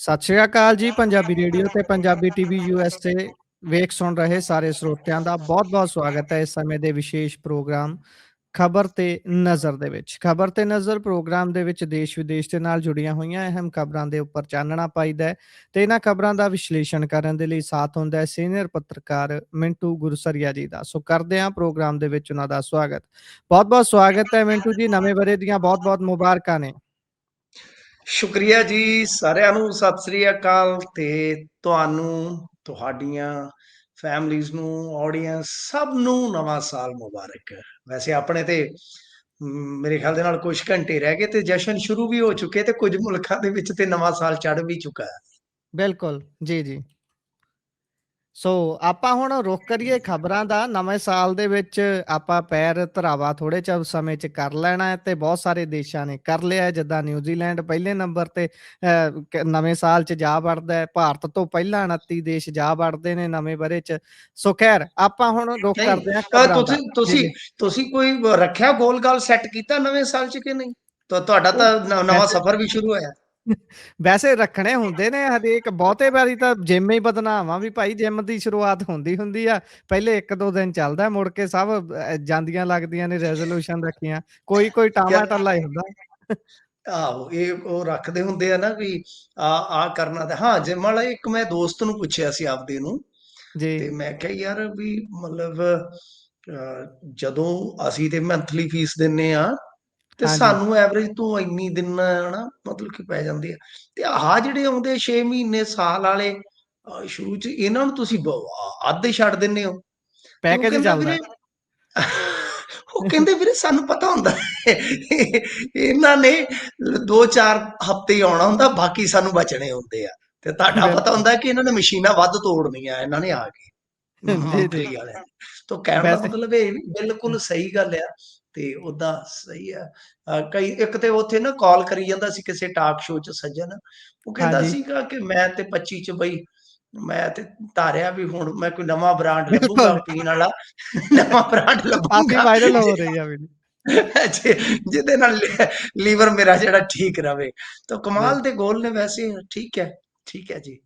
ਸਤਿ ਸ਼੍ਰੀ ਅਕਾਲ ਜੀ, ਪੰਜਾਬੀ ਰੇਡੀਓ ਤੇ ਪੰਜਾਬੀ ਟੀਵੀ ਯੂਐਸ ਤੇ ਵੇਖ, ਸੁਣ ਰਹੇ ਸਾਰੇ ਸਰੋਤਿਆਂ ਦਾ ਬਹੁਤ-ਬਹੁਤ ਸਵਾਗਤ ਹੈ ਇਸ ਸਮੇਂ ਦੇ ਵਿਸ਼ੇਸ਼ ਪ੍ਰੋਗਰਾਮ ਖਬਰ ਤੇ ਨਜ਼ਰ ਦੇ ਵਿੱਚ। ਖਬਰ ਤੇ ਨਜ਼ਰ ਪ੍ਰੋਗਰਾਮ ਦੇ ਵਿੱਚ ਦੇਸ਼ ਵਿਦੇਸ਼ ਦੇ ਨਾਲ ਜੁੜੀਆਂ ਹੋਈਆਂ ਅਹਿਮ ਖਬਰਾਂ ਦੇ ਉੱਪਰ ਚਾਨਣਾ ਪਾਈਦਾ ਹੈ ਤੇ ਇਹਨਾਂ ਖਬਰਾਂ ਦਾ ਵਿਸ਼ਲੇਸ਼ਣ ਕਰਨ ਦੇ ਲਈ ਸਾਥ ਹੁੰਦਾ ਹੈ ਸੀਨੀਅਰ ਪੱਤਰਕਾਰ ਮਿੰਟੂ ਗੁਰਸਰੀਆ ਜੀ ਦਾ। ਸੋ ਕਰਦੇ ਹਾਂ ਪ੍ਰੋਗਰਾਮ ਦੇ ਵਿੱਚ ਉਹਨਾਂ ਦਾ ਸਵਾਗਤ। ਬਹੁਤ-ਬਹੁਤ ਸਵਾਗਤ ਹੈ ਮਿੰਟੂ ਜੀ, ਨਵੇਂ ਬਰੇ ਦੀਆਂ ਬਹੁਤ-ਬਹੁਤ ਮੁਬਾਰਕਾਂ ਨੇ। ਸ਼ੁਕਰੀਆ ਜੀ ਸਾਰਿਆਂ ਨੂੰ, ਸਤਿ ਸ੍ਰੀ ਅਕਾਲ ਤੇ ਤੁਹਾਨੂੰ, ਤੁਹਾਡੀਆਂ ਫੈਮਲੀਆਂ ਨੂੰ ਆਡੀਅנס ਸਭ ਨੂੰ ਨਵਾਂ ਸਾਲ ਮੁਬਾਰਕ। ਵੈਸੇ ਆਪਣੇ ਤੇ ਮੇਰੇ ਖਿਆਲ ਦੇ ਨਾਲ ਕੁਝ ਘੰਟੇ ਰਹਿ ਗਏ ਤੇ ਜਸ਼ਨ ਸ਼ੁਰੂ ਵੀ ਹੋ ਚੁੱਕੇ ਤੇ ਕੁਝ ਮੁਲਕਾਂ ਦੇ ਵਿੱਚ ਤੇ ਨਵਾਂ ਸਾਲ ਚੜ ਵੀ ਚੁੱਕਾ ਹੈ। ਬਿਲਕੁਲ, ਜੀ ਜੀ। ਸੋ ਆਪਾਂ ਹੁਣ ਰੁਕ ਕਰੀਏ ਖਬਰਾਂ ਦਾ। ਨਵੇਂ ਸਾਲ ਦੇ ਵਿੱਚ ਆਪਾਂ ਪੈਰ ਧਰਾਵਾ ਥੋੜੇ ਚਿਰ ਸਮੇਂ 'ਚ ਕਰ ਲੈਣਾ ਹੈ ਤੇ ਬਹੁਤ ਸਾਰੇ ਦੇਸ਼ਾਂ ਨੇ ਕਰ ਲਿਆ ਜਿੱਦਾਂ ਨਿਊਜ਼ੀਲੈਂਡ ਪਹਿਲੇ ਨੰਬਰ ਤੇ ਨਵੇਂ ਸਾਲ 'ਚ ਜਾ ਵੜਦਾ ਹੈ। ਭਾਰਤ ਤੋਂ ਪਹਿਲਾਂ 29 ਦੇਸ਼ ਜਾ ਵੜਦੇ ਨੇ ਨਵੇਂ ਬਰੇ 'ਚ। ਸੋ ਖੈਰ ਆਪਾਂ ਹੁਣ ਰੁਕ ਕਰਦੇ ਹਾਂ ਤੁਸੀਂ ਤੁਸੀਂ ਤੁਸੀਂ ਕੋਈ ਰੱਖਿਆ ਗੋਲ ਗਾਲ ਸੈੱਟ ਕੀਤਾ ਨਵੇਂ ਸਾਲ ਚ ਕਿ ਨਹੀਂ? ਤਾਂ ਤੁਹਾਡਾ ਤਾਂ ਨਵਾਂ ਸਫ਼ਰ ਵੀ ਸ਼ੁਰੂ ਹੋਇਆ। ਵੈਸੇ ਰੱਖਣੇ ਹੁੰਦੇ ਨੇ ਹਰੇਕ ਬਹੁਤੇ ਵਾਰੀ ਤਾਂ ਜਿਮ ਹੀ ਬਦਨਾਮ ਵੀ ਭਾਈ ਜਿਮ ਦੀ ਸ਼ੁਰੂਆਤ ਹੁੰਦੀ ਹੁੰਦੀ ਆ ਪਹਿਲੇ ਇੱਕ ਦੋ ਦਿਨ ਚੱਲਦਾ ਮੁੜ ਕੇ ਸਭ ਜਾਂਦੀਆਂ ਲੱਗਦੀਆਂ ਨੇ ਰੈਜ਼ੋਲੂਸ਼ਨ ਰੱਖੀਆਂ ਕੋਈ ਕੋਈ ਟਾਮਾ ਟੱਲਾ ਹੀ ਹੁੰਦਾ। ਆਹੋ ਇਹ ਉਹ ਰੱਖਦੇ ਹੁੰਦੇ ਆ ਨਾ ਵੀ ਆ ਆ ਕਰਨਾ ਤੇ ਹਾਂ ਜਿਮ ਵਾਲਾ ਇੱਕ ਮੈਂ ਦੋਸਤ ਨੂੰ ਪੁੱਛਿਆ ਸੀ ਆਪਦੇ ਨੂੰ ਤੇ ਜੀ ਮੈਂ ਕਿਹਾ ਯਾਰ ਵੀ ਮਤਲਬ ਜਦੋਂ ਅਸੀਂ ਤੇ ਮੰਥਲੀ ਫੀਸ ਦਿੰਨੇ ਆ ਤੇ ਹਾਂਜੀ। ਸਾਨੂੰ ਐਵਰੇਜ ਤੋਂ ਇੰਨੀ ਦਿਨ ਹਨਾ ਮਤਲਬ ਕਿ ਪੈ ਜਾਂਦੀ ਆ। ਤੇ ਆਹ ਜਿਹੜੇ ਆਉਂਦੇ 6 ਮਹੀਨੇ ਸਾਲ ਵਾਲੇ ਅਹ, ਸ਼ੁਰੂ ਚ ਇਹਨਾਂ ਨੂੰ ਤੁਸੀਂ ਅੱਧ ਛੱਡ ਦਿੰਨੇ ਹੋ। ਤੇ ਉਹ ਪੈਕੇਜ ਕਹਿੰਦਾ ਚੱਲਦਾ। ਵੀਰੇ ਉਹ ਕਹਿੰਦੇ ਵੀਰੇ ਸਾਨੂੰ ਪਤਾ ਹੁੰਦਾ ਹੈ। ਇਹਨਾਂ ਨੇ ਦੋ ਚਾਰ ਹਫ਼ਤੇ ਹੀ ਆਉਣਾ ਹੁੰਦਾ ਬਾਕੀ ਸਾਨੂੰ ਬਚਣੇ ਹੁੰਦੇ ਆ। ਤੇ ਤੁਹਾਡਾ ਪਤਾ ਬਿਲਕੁਲ ਹੁੰਦਾ ਕਿ ਇਹਨਾਂ ਨੇ ਮਸ਼ੀਨਾਂ ਵੱਧ ਤੋੜਨੀਆਂ ਇਹਨਾਂ ਨੇ ਆ ਕੇ। ਜੀ ਜੀ। ਮੰਥਲੀ ਵਾਲਿਆਂ ਨੇ। ਤਾਂ ਕਹਿਣ ਦਾ ਵੈਸੇ ਮਤਲਬ ਇਹ ਵੀ ਬਿਲਕੁਲ ਸਹੀ ਗੱਲ ਆ। ਤੇ ਉਹਦਾ ਸਹੀ ਆ ਕਈ ਇੱਕ ਤੇ ਉੱਥੇ ਨਾ ਕਾਲ ਕਰੀ ਜਾਂਦਾ ਸੀ ਕਿਸੇ ਟਾਕ ਸ਼ੋਅ ਚ ਸੱਜਣ। ਉਹ ਕਹਿੰਦਾ ਸੀਗਾ ਕਿ ਮੈਂ ਤੇ 25 ਚ ਬਈ ਮੈਂ ਤੇ ਧਾਰਿਆ ਵੀ ਹੁਣ ਮੈਂ ਕੋਈ ਨਵਾਂ ਬ੍ਰਾਂਡ ਲੱਭੂਗਾ ਪੀਣ ਵਾਲਾ। ਨਵਾਂ ਬ੍ਰਾਂਡ ਲੱਭੂਗਾ। ਵਾਇਰਲ ਹੋ ਰਹੀ ਆ ਜਿ- ਜਿਹਦੇ ਨਾਲ ਲੀਵਰ ਮੇਰਾ ਜਿਹੜਾ ਠੀਕ ਰਵੇ। ਤਾਂ ਕਮਾਲ ਦੇ ਗੋਲ ਨੇ ਵੈਸੇ। ਠੀਕ ਹੈ ਠੀਕ ਹੈ ਜੀ।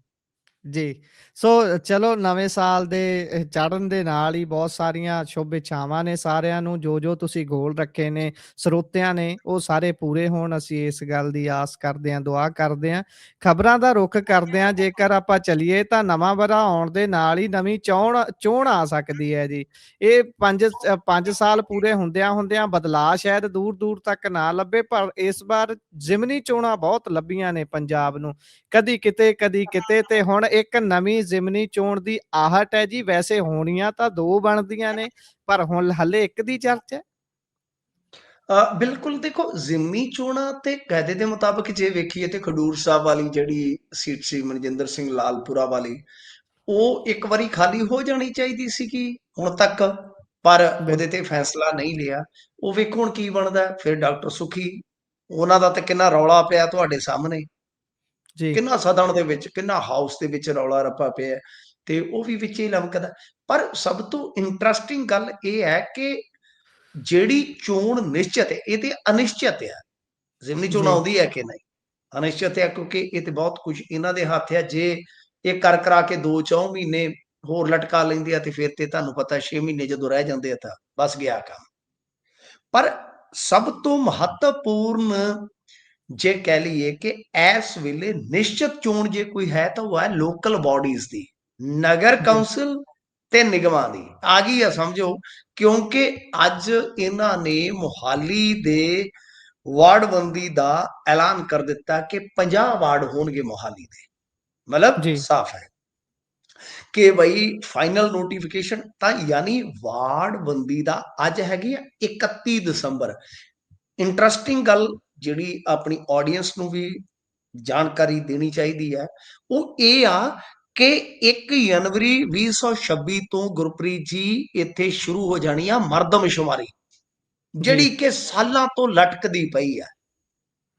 ਜੀ। ਸੋ, ਚਲੋ, ਨਵੇਂ ਸਾਲ ਦੇ ਚੜ੍ਹਨ ਦੇ ਨਾਲ ਹੀ ਬਹੁਤ ਸਾਰੀਆਂ ਸ਼ੁਭ ਇੱਛਾਵਾਂ ਨੇ ਸਾਰਿਆਂ ਨੂੰ। ਜੋ ਜੋ ਤੁਸੀਂ ਗੋਲ ਰੱਖੇ ਨੇ, ਸਰੋਤਿਆਂ ਨੇ, ਉਹ ਸਾਰੇ ਪੂਰੇ ਹੋਣ। ਅਸੀਂ ਇਸ ਗੱਲ ਦੀ ਆਸ ਕਰਦੇ ਹਾਂ, ਦੁਆ ਕਰਦੇ ਹਾਂ। ਖਬਰਾਂ ਦਾ ਰੁਖ ਕਰਦੇ ਹਾਂ। ਜੇਕਰ ਆਪਾਂ ਚਲੀਏ ਤਾਂ ਨਵਾਂ ਵਰਾ ਆਉਣ ਦੇ ਨਾਲ ਹੀ ਨਵੀਂ ਚੋਣ ਚੋਣ ਆ ਸਕਦੀ ਹੈ ਜੀ। ਇਹ 5 5 ਸਾਲ ਪੂਰੇ ਹੁੰਦਿਆਂ ਹੁੰਦਿਆਂ ਬਦਲਾਅ ਸ਼ਾਇਦ ਦੂਰ ਦੂਰ ਤੱਕ ਨਾ ਲੱਭੇ, ਪਰ ਇਸ ਵਾਰ ਜ਼ਿਮਨੀ ਚੋਣਾਂ ਬਹੁਤ ਲੱਭੀਆਂ ਨੇ ਪੰਜਾਬ ਨੂੰ। ਕਦੀ ਕਿਤੇ ਕਦੀ ਕਿਤੇ ਤੇ ਹੁਣ ਇੱਕ ਨਵੀਂ ਜ਼ਿਮਨੀ ਚੋਣ ਦੀ ਆਹਟ ਹੈ ਜੀ। ਵੈਸੇ ਹੋਣੀਆਂ ਤਾਂ ਦੋ ਬਣਦੀਆਂ ਨੇ, ਪਰ ਹੁਣ ਹੱਲੇ ਇੱਕ ਦੀ ਚਰਚਾ ਹੈ। ਬਿਲਕੁਲ ਦੇਖੋ, ਜ਼ਿਮਨੀ ਚੋਣਾਂ ਤੇ ਕਾਇਦੇ ਦੇ ਮੁਤਾਬਕ ਜੇ ਵੇਖੀਏ ਤੇ ਖਡੂਰ ਸਾਹਿਬ ਵਾਲੀ ਜਿਹੜੀ ਸੀਟ ਸੀ, ਮਨਜਿੰਦਰ ਸਿੰਘ ਲਾਲਪੁਰਾ ਵਾਲੀ, ਉਹ ਇੱਕ ਵਾਰੀ ਖਾਲੀ ਹੋ ਜਾਣੀ ਚਾਹੀਦੀ ਸੀਗੀ ਹੁਣ ਤੱਕ, ਪਰ ਉਹਦੇ ਤੇ ਫੈਸਲਾ ਨਹੀਂ ਲਿਆ। ਉਹ ਵੇਖੋ ਹੁਣ ਕੀ ਬਣਦਾ, ਫਿਰ ਡਾਕਟਰ ਸੁਖੀ, ਉਹਨਾਂ ਦਾ ਤਾਂ ਕਿੰਨਾ ਰੌਲਾ ਪਿਆ ਤੁਹਾਡੇ ਸਾਹਮਣੇ। ਜੀ। ਕਿੰਨਾ ਸਦਨ ਦੇ ਵਿੱਚ ਕਿੰਨਾ ਹਾਊਸ ਦੇ ਵਿੱਚ ਰੌਲਾ ਰੱਪਾ ਪਿਆ ਤੇ ਉਹ ਵੀ ਵਿੱਚ ਹੀ ਲਮਕਦਾ। ਪਰ ਸਭ ਤੋਂ ਇੰਟਰਸਟਿੰਗ ਗੱਲ ਇਹ ਹੈ ਕਿ ਜਿਹੜੀ ਚੋਣ ਨਿਸ਼ਚਿਤ ਹੈ ਇਹ ਤੇ ਅਨਿਸ਼ਚਿਤ ਹੈ। ਜ਼ਿਮਨੀ ਚੋਣ ਆਉਂਦੀ ਹੈ ਕਿ ਨਹੀਂ? ਅਨਿਸ਼ਚਿਤ ਹੈ ਕਿਉਂਕਿ ਇਹ ਤੇ ਬਹੁਤ ਕੁਝ ਇਹਨਾਂ ਦੇ ਹੱਥ ਹੈ। ਜੇ ਇਹ ਕਰ ਕਰਾ ਕੇ 2-4 ਮਹੀਨੇ ਹੋਰ ਲਟਕਾ ਲੈਂਦੇ ਆ ਤੇ ਫਿਰ ਤੇ ਤੁਹਾਨੂੰ ਪਤਾ 6 ਮਹੀਨੇ ਜਦੋਂ ਰਹਿ ਜਾਂਦੇ ਆ ਤਾਂ ਬਸ ਗਿਆ ਕੰਮ। ਪਰ ਸਭ ਤੋਂ ਮਹੱਤਵਪੂਰਨ ਜੇ ਕਹਿ ਲਈਏ ਕਿ ਇਸ ਵੇਲੇ ਨਿਸ਼ਚਿਤ ਚੋਣ ਜੇ ਕੋਈ ਹੈ ਤਾਂ ਉਹ ਹੈ ਲੋਕਲ ਬਾਡੀਜ਼ ਦੀ ਨਗਰ ਕੌਂਸਲ ਤੇ ਨਿਗਮਾਂ ਦੀ। ਆ ਗਈ ਆ ਸਮਝੋ ਕਿਉਂਕਿ ਅੱਜ ਇਹਨਾਂ ਨੇ ਮੁਹਾਲੀ ਦੇ ਵਾਰਡਬੰਦੀ ਦਾ ਐਲਾਨ ਕਰ ਦਿੱਤਾ ਕਿ 50 ਵਾਰਡ ਹੋਣਗੇ ਮੁਹਾਲੀ ਦੇ। ਮਤਲਬ ਸਾਫ਼ ਹੈ ਕਿ ਬਈ ਫਾਈਨਲ ਨੋਟੀਫਿਕੇਸ਼ਨ ਤਾਂ ਯਾਨੀ ਵਾਰਡਬੰਦੀ ਦਾ ਅੱਜ ਹੈਗੀ ਆ 31 ਦਸੰਬਰ। ਇੰਟਰਸਟਿੰਗ ਗੱਲ ਜਿਹੜੀ ਆਪਣੀ ਆਡੀਅנס ਨੂੰ ਵੀ ਜਾਣਕਾਰੀ ਦੇਣੀ ਚਾਹੀਦੀ ਹੈ ਉਹ ਇਹ ਆ ਕਿ 1 ਜਨਵਰੀ 2026 ਤੋਂ ਗੁਰਪ੍ਰੀਤ ਜੀ ਇੱਥੇ ਸ਼ੁਰੂ ਹੋ ਜਾਣੀ ਆ ਮਰਦਮਸ਼ੁਮਾਰੀ ਜਿਹੜੀ ਕਿ ਸਾਲਾਂ ਤੋਂ ਲਟਕਦੀ ਪਈ ਆ।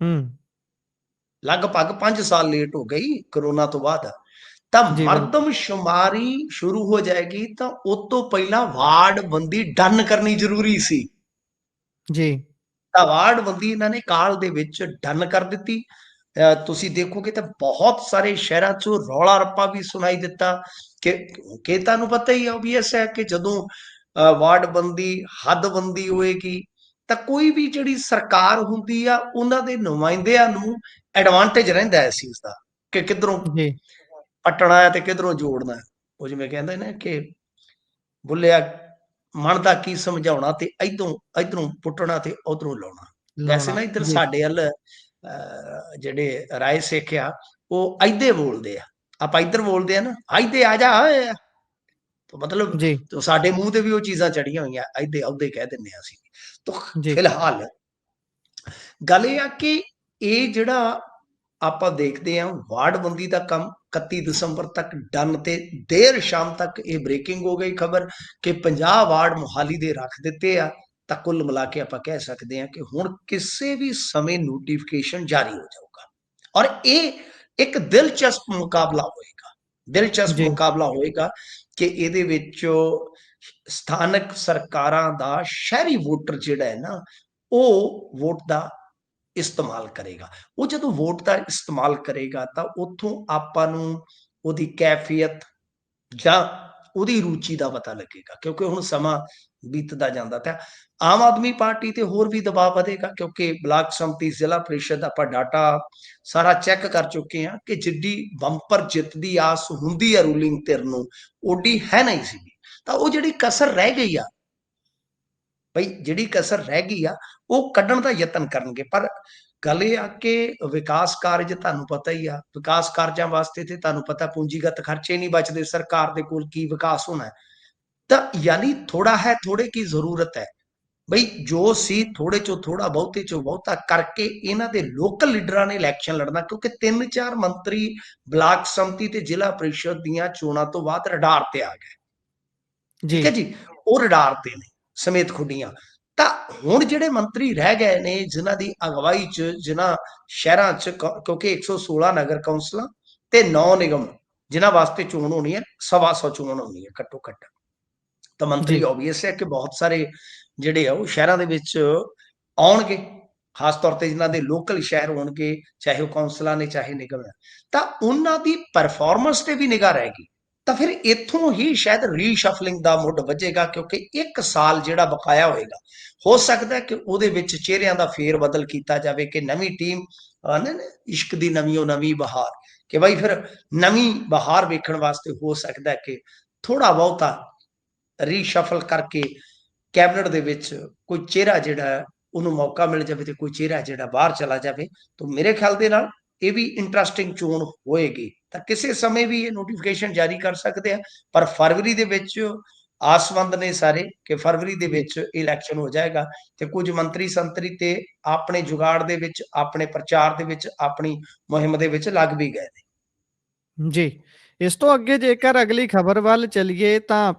ਹੂੰ। ਲਗਭਗ 5 ਸਾਲ ਲੇਟ ਹੋ ਗਈ ਕਰੋਨਾ ਤੋਂ ਬਾਅਦ। ਤਾਂ ਮਰਦਮਸ਼ੁਮਾਰੀ ਸ਼ੁਰੂ ਹੋ ਜਾਏਗੀ ਤਾਂ ਉਸ ਤੋਂ ਪਹਿਲਾਂ ਵਾਰਡ ਬੰਦੀ ਡਨ ਕਰਨੀ ਜ਼ਰੂਰੀ ਸੀ। ਜੀ। ਤਾਂ ਵਾਰਡ ਬੰਦੀ ਇਹਨਾਂ ਨੇ ਕਾਲ ਦੇ ਵਿੱਚ ਡਨ ਕਰ ਦਿੱਤੀ। ਤੁਸੀਂ ਦੇਖੋਗੇ ਤਾਂ ਬਹੁਤ ਸਾਰੇ ਸ਼ਹਿਰਾਂ 'ਚੋਂ ਰੌਲਾ ਰੱਪਾ ਵੀ ਸੁਣਾਈ ਦਿੱਤਾ ਕਿ ਕਿ ਤੁਹਾਨੂੰ ਪਤਾ ਹੀ ਓਬਵੀਅਸ ਹੈ ਕਿ ਜਦੋਂ ਅ, ਵਾਰਡਬੰਦੀ ਹੱਦਬੰਦੀ ਹੋਏਗੀ ਤਾਂ ਕੋਈ ਵੀ ਜਿਹੜੀ ਸਰਕਾਰ ਹੁੰਦੀ ਆ ਉਹਨਾਂ ਦੇ ਨੁਮਾਇੰਦਿਆਂ ਨੂੰ ਐਡਵਾਂਟੇਜ ਰਹਿੰਦਾ ਹੈ ਇਸ ਚੀਜ਼ ਦਾ ਕਿ ਕਿੱਧਰੋਂ ਜੀ। ਪੱਟਣਾ ਹੈ ਤੇ ਕਿੱਧਰੋਂ ਜੋੜਨਾ ਉਹ ਜਿਵੇਂ ਕਹਿੰਦੇ ਨੇ ਕਿ ਬੁੱਲਿਆ ਮਨ ਦਾ ਕੀ ਸਮਝਾਉਣਾ ਤੇ ਇਧਰੋਂ ਇਧਰੋਂ ਪੁੱਟਣਾ ਤੇ ਉਧਰੋਂ ਲਾਉਣਾ। ਵੈਸੇ ਨਾ ਇੱਧਰ ਸਾਡੇ ਵੱਲ ਜਿਹੜੇ ਰਾਏ ਸਿੱਖ ਆ ਉਹ ਐਦੇ ਬੋਲਦੇ ਆ। ਆਪਾਂ ਇੱਧਰ ਬੋਲਦੇ ਆ ਨਾ ਐਦੇ ਆ ਜਾ ਓਏ। ਤਾਂ ਮਤਲਬ ਜੀ। ਤਾਂ ਸਾਡੇ ਮੂੰਹ ਤੇ ਵੀ ਉਹ ਚੀਜ਼ਾਂ ਚੜੀਆਂ ਹੋਈਆਂ ਐਦੇ ਅਹੁਦੇ ਕਹਿ ਦਿੰਦੇ ਆ ਅਸੀਂ। ਤਾਂ ਫਿਲਹਾਲ ਗੱਲ ਇਹ ਆ ਕਿ ਇਹ ਜਿਹੜਾ ਆਪਾਂ ਦੇਖਦੇ ਆ ਵਾਰਡਬੰਦੀ ਦਾ ਕੰਮ 31 ਦਸੰਬਰ ਤੱਕ ਡਨ ਤੇ ਦੇਰ ਸ਼ਾਮ ਤੱਕ ਇਹ ਬ੍ਰੇਕਿੰਗ ਹੋ ਗਈ ਖਬਰ ਕਿ 50 ਵਾਰਡ ਮੁਹਾਲੀ ਦੇ ਰੱਖ ਦਿੱਤੇ ਆ ਤਾਂ ਕੁੱਲ ਮਿਲਾ ਕੇ ਆਪਾਂ ਕਹਿ ਸਕਦੇ ਹਾਂ ਕਿ ਹੁਣ ਕਿਸੇ ਵੀ ਸਮੇਂ ਨੋਟੀਫਿਕੇਸ਼ਨ ਜਾਰੀ ਹੋ ਜਾਊਗਾ। ਔਰ ਇਹ ਇੱਕ ਦਿਲਚਸਪ ਮੁਕਾਬਲਾ ਹੋਏਗਾ ਦਿਲਚਸਪ ਮੁਕਾਬਲਾ ਹੋਏਗਾ ਕਿ ਇਹਦੇ ਵਿੱਚ ਸਥਾਨਕ ਸਰਕਾਰਾਂ ਦਾ ਸ਼ਹਿਰੀ ਵੋਟਰ ਜਿਹੜਾ ਹੈ ਨਾ ਉਹ ਵੋਟ ਦਾ ਇਸਤੇਮਾਲ ਕਰੇਗਾ। ਉਹ ਜਦੋਂ ਵੋਟ ਦਾ ਇਸਤੇਮਾਲ ਕਰੇਗਾ ਤਾਂ ਉੱਥੋਂ ਆਪਾਂ ਨੂੰ ਉਹਦੀ ਕੈਫੀਅਤ ਜਾਂ ਉਹਦੀ ਰੁਚੀ ਦਾ ਪਤਾ ਲੱਗੇਗਾ, ਕਿਉਂਕਿ ਹੁਣ ਸਮਾਂ ਬੀਤਦਾ ਜਾਂਦਾ ਤਾਂ ਆਮ ਆਦਮੀ ਪਾਰਟੀ ਤੇ ਹੋਰ ਵੀ ਦਬਾਅ ਵਧੇਗਾ, ਕਿਉਂਕਿ ਬਲਾਕ ਸੰਮਤੀ, ਜ਼ਿਲ੍ਹਾ ਪ੍ਰੀਸ਼ਦ ਆਪਾਂ ਡਾਟਾ ਸਾਰਾ ਚੈੱਕ ਕਰ ਚੁੱਕੇ ਹਾਂ ਕਿ ਜਿੱਡੀ ਬੰਪਰ ਜਿੱਤ ਦੀ ਆਸ ਹੁੰਦੀ ਹੈ ਰੂਲਿੰਗ ਧਿਰ ਨੂੰ, ਓਡੀ ਹੈ ਨਹੀਂ ਸੀ ਤਾਂ ਉਹ ਜਿਹੜੀ ਕਸਰ ਰਹਿ ਗਈ ਆ ਭਈ ਜਿਹੜੀ ਕਸਰ ਰਹਿ ਗਈ ਆ ਉਹ ਕੱਢਣ ਦਾ ਯਤਨ ਕਰਨਗੇ। ਪਰ ਗੱਲ ਇਹ ਆ ਕਿ ਵਿਕਾਸ ਕਾਰਜ ਤੁਹਾਨੂੰ ਪਤਾ ਹੀ ਆ ਵਿਕਾਸ ਕਾਰਜਾਂ ਵਾਸਤੇ ਤੇ ਤੁਹਾਨੂੰ ਪਤਾ ਪੂੰਜੀਗਤ ਖਰਚੇ ਨਹੀਂ ਬਚਦੇ ਸਰਕਾਰ ਦੇ ਕੋਲ ਕੀ ਵਿਕਾਸ ਹੋਣਾ। ਤਾਂ ਯਾਨੀ ਥੋੜਾ ਹੈ ਥੋੜੇ ਕੀ ਜ਼ਰੂਰਤ ਹੈ। ਬਈ ਜੋ ਸੀ ਥੋੜੇ ਚੋਂ ਥੋੜਾ ਬਹੁਤੇ ਚੋਂ ਬਹੁਤਾ ਕਰਕੇ ਇਹਨਾਂ ਦੇ ਲੋਕਲ ਲੀਡਰਾਂ ਨੇ ਇਲੈਕਸ਼ਨ ਲੜਨਾ ਕਿਉਂਕਿ ਤਿੰਨ ਚਾਰ ਮੰਤਰੀ ਬਲਾਕ ਸੰਮਤੀ ਤੇ ਜ਼ਿਲ੍ਹਾ ਪ੍ਰੀਸ਼ਦ ਦੀਆਂ ਚੋਣਾਂ ਤੋਂ ਬਾਅਦ ਰਡਾਰ ਤੇ ਆ ਗਏ। ਠੀਕ ਹੈ ਜੀ? ਜੀ ਉਹ ਰਡਾਰ ਤੇ ਨੇ। ਸਮੇਤ ਖੁੱਡੀਆਂ। ਤਾਂ ਹੁਣ ਜਿਹੜੇ ਮੰਤਰੀ ਰਹਿ ਗਏ ਨੇ ਜਿਨ੍ਹਾਂ ਦੀ ਅਗਵਾਈ ਚ ਜਿਨ੍ਹਾਂ ਸ਼ਹਿਰਾਂ ਚ ਕਿਉਂਕਿ 116 ਨਗਰ ਕੌਂਸਲਾਂ ਤੇ 9 ਨਿਗਮ ਜਿਨ੍ਹਾਂ ਵਾਸਤੇ ਚੋਣ ਹੋਣੀ ਹੈ ਸਵਾ ਸੌ ਚੋਣ ਹੋਣੀ ਹੈ ਘੱਟੋ ਘੱਟ ਤਾਂ ਮੰਤਰੀ ਆਬਵੀਅਸ ਹੈ ਕਿ ਬਹੁਤ ਸਾਰੇ ਜਿਹੜੇ ਆ ਉਹ ਸ਼ਹਿਰਾਂ ਦੇ ਵਿੱਚ ਆਉਣਗੇ ਖਾਸ ਤੌਰ ਤੇ ਜਿਨ੍ਹਾਂ ਦੇ ਲੋਕਲ ਸ਼ਹਿਰ ਹੋਣਗੇ ਚਾਹੇ ਉਹ ਕੌਂਸਲਾਂ ਨੇ ਚਾਹੇ ਨਿਗਮ ਹੈ। ਤਾਂ ਉਹਨਾਂ ਦੀ ਪਰਫਾਰਮੈਂਸ ਤੇ ਵੀ ਨਿਗਾਹ ਰਹੇਗੀ ਤਾਂ ਫਿਰ ਇੱਥੋਂ ਹੀ ਸ਼ਾਇਦ ਰੀਸ਼ਫਲਿੰਗ ਦਾ ਮੁੱਢ ਵੱਜੇਗਾ, ਕਿਉਂਕਿ ਇੱਕ ਸਾਲ ਜਿਹੜਾ ਬਕਾਇਆ ਹੋਏਗਾ, ਹੋ ਸਕਦਾ ਕਿ ਉਹਦੇ ਵਿੱਚ ਚਿਹਰਿਆਂ ਦਾ ਫੇਰ ਬਦਲ ਕੀਤਾ ਜਾਵੇ ਕਿ ਨਵੀਂ ਟੀਮ ਅਹ ਇਸ਼ਕ ਦੀ ਨਵੀਂ ਉਹ ਨਵੀਂ ਬਹਾਰ, ਕਿ ਭਾਈ ਫਿਰ ਨਵੀਂ ਬਹਾਰ ਵੇਖਣ ਵਾਸਤੇ ਹੋ ਸਕਦਾ ਕਿ ਥੋੜਾ ਬਹੁਤਾ ਰੀਸ਼ਫਲ ਕਰਕੇ ਕੈਬਨਿਟ ਦੇ ਵਿੱਚ ਕੋਈ ਚਿਹਰਾ ਜਿਹੜਾ ਉਹਨੂੰ ਮੌਕਾ ਮਿਲ ਜਾਵੇ ਤੇ ਕੋਈ ਚਿਹਰਾ ਜਿਹੜਾ ਬਾਹਰ ਚਲਾ ਜਾਵੇ, ਤਾਂ ਮੇਰੇ ਖਿਆਲ ਦੇ ਨਾਲ ਇਹ ਵੀ ਇੰਟਰਸਟਿੰਗ ਚੋਣ ਹੋਏਗੀ। ਤਾਂ ਕਿਸੇ ਸਮੇਂ ਵੀ ਇਹ ਨੋਟੀਫਿਕੇਸ਼ਨ ਜਾਰੀ ਕਰ ਸਕਦੇ ਆ, ਪਰ ਫਰਵਰੀ ਦੇ ਵਿੱਚ ਆਸਵੰਦ ਨੇ ਸਾਰੇ ਕਿ ਫਰਵਰੀ ਦੇ ਵਿੱਚ ਇਲੈਕਸ਼ਨ ਹੋ ਜਾਏਗਾ ਤੇ ਕੁਝ ਮੰਤਰੀ ਸੰਤਰੀ ਤੇ ਆਪਣੇ ਜੁਗਾੜ ਦੇ ਵਿੱਚ, ਆਪਣੇ ਪ੍ਰਚਾਰ ਦੇ ਵਿੱਚ, ਆਪਣੀ ਮੁਹਿੰਮ ਦੇ ਵਿੱਚ ਲੱਗ ਵੀ ਗਏ ਨੇ। ਜੀ। ਇਸ ਤੋਂ ਅੱਗੇ ਜੇਕਰ ਅਗਲੀ ਖਬਰ ਵੱਲ ਚੱਲੀਏ ਤਾਂ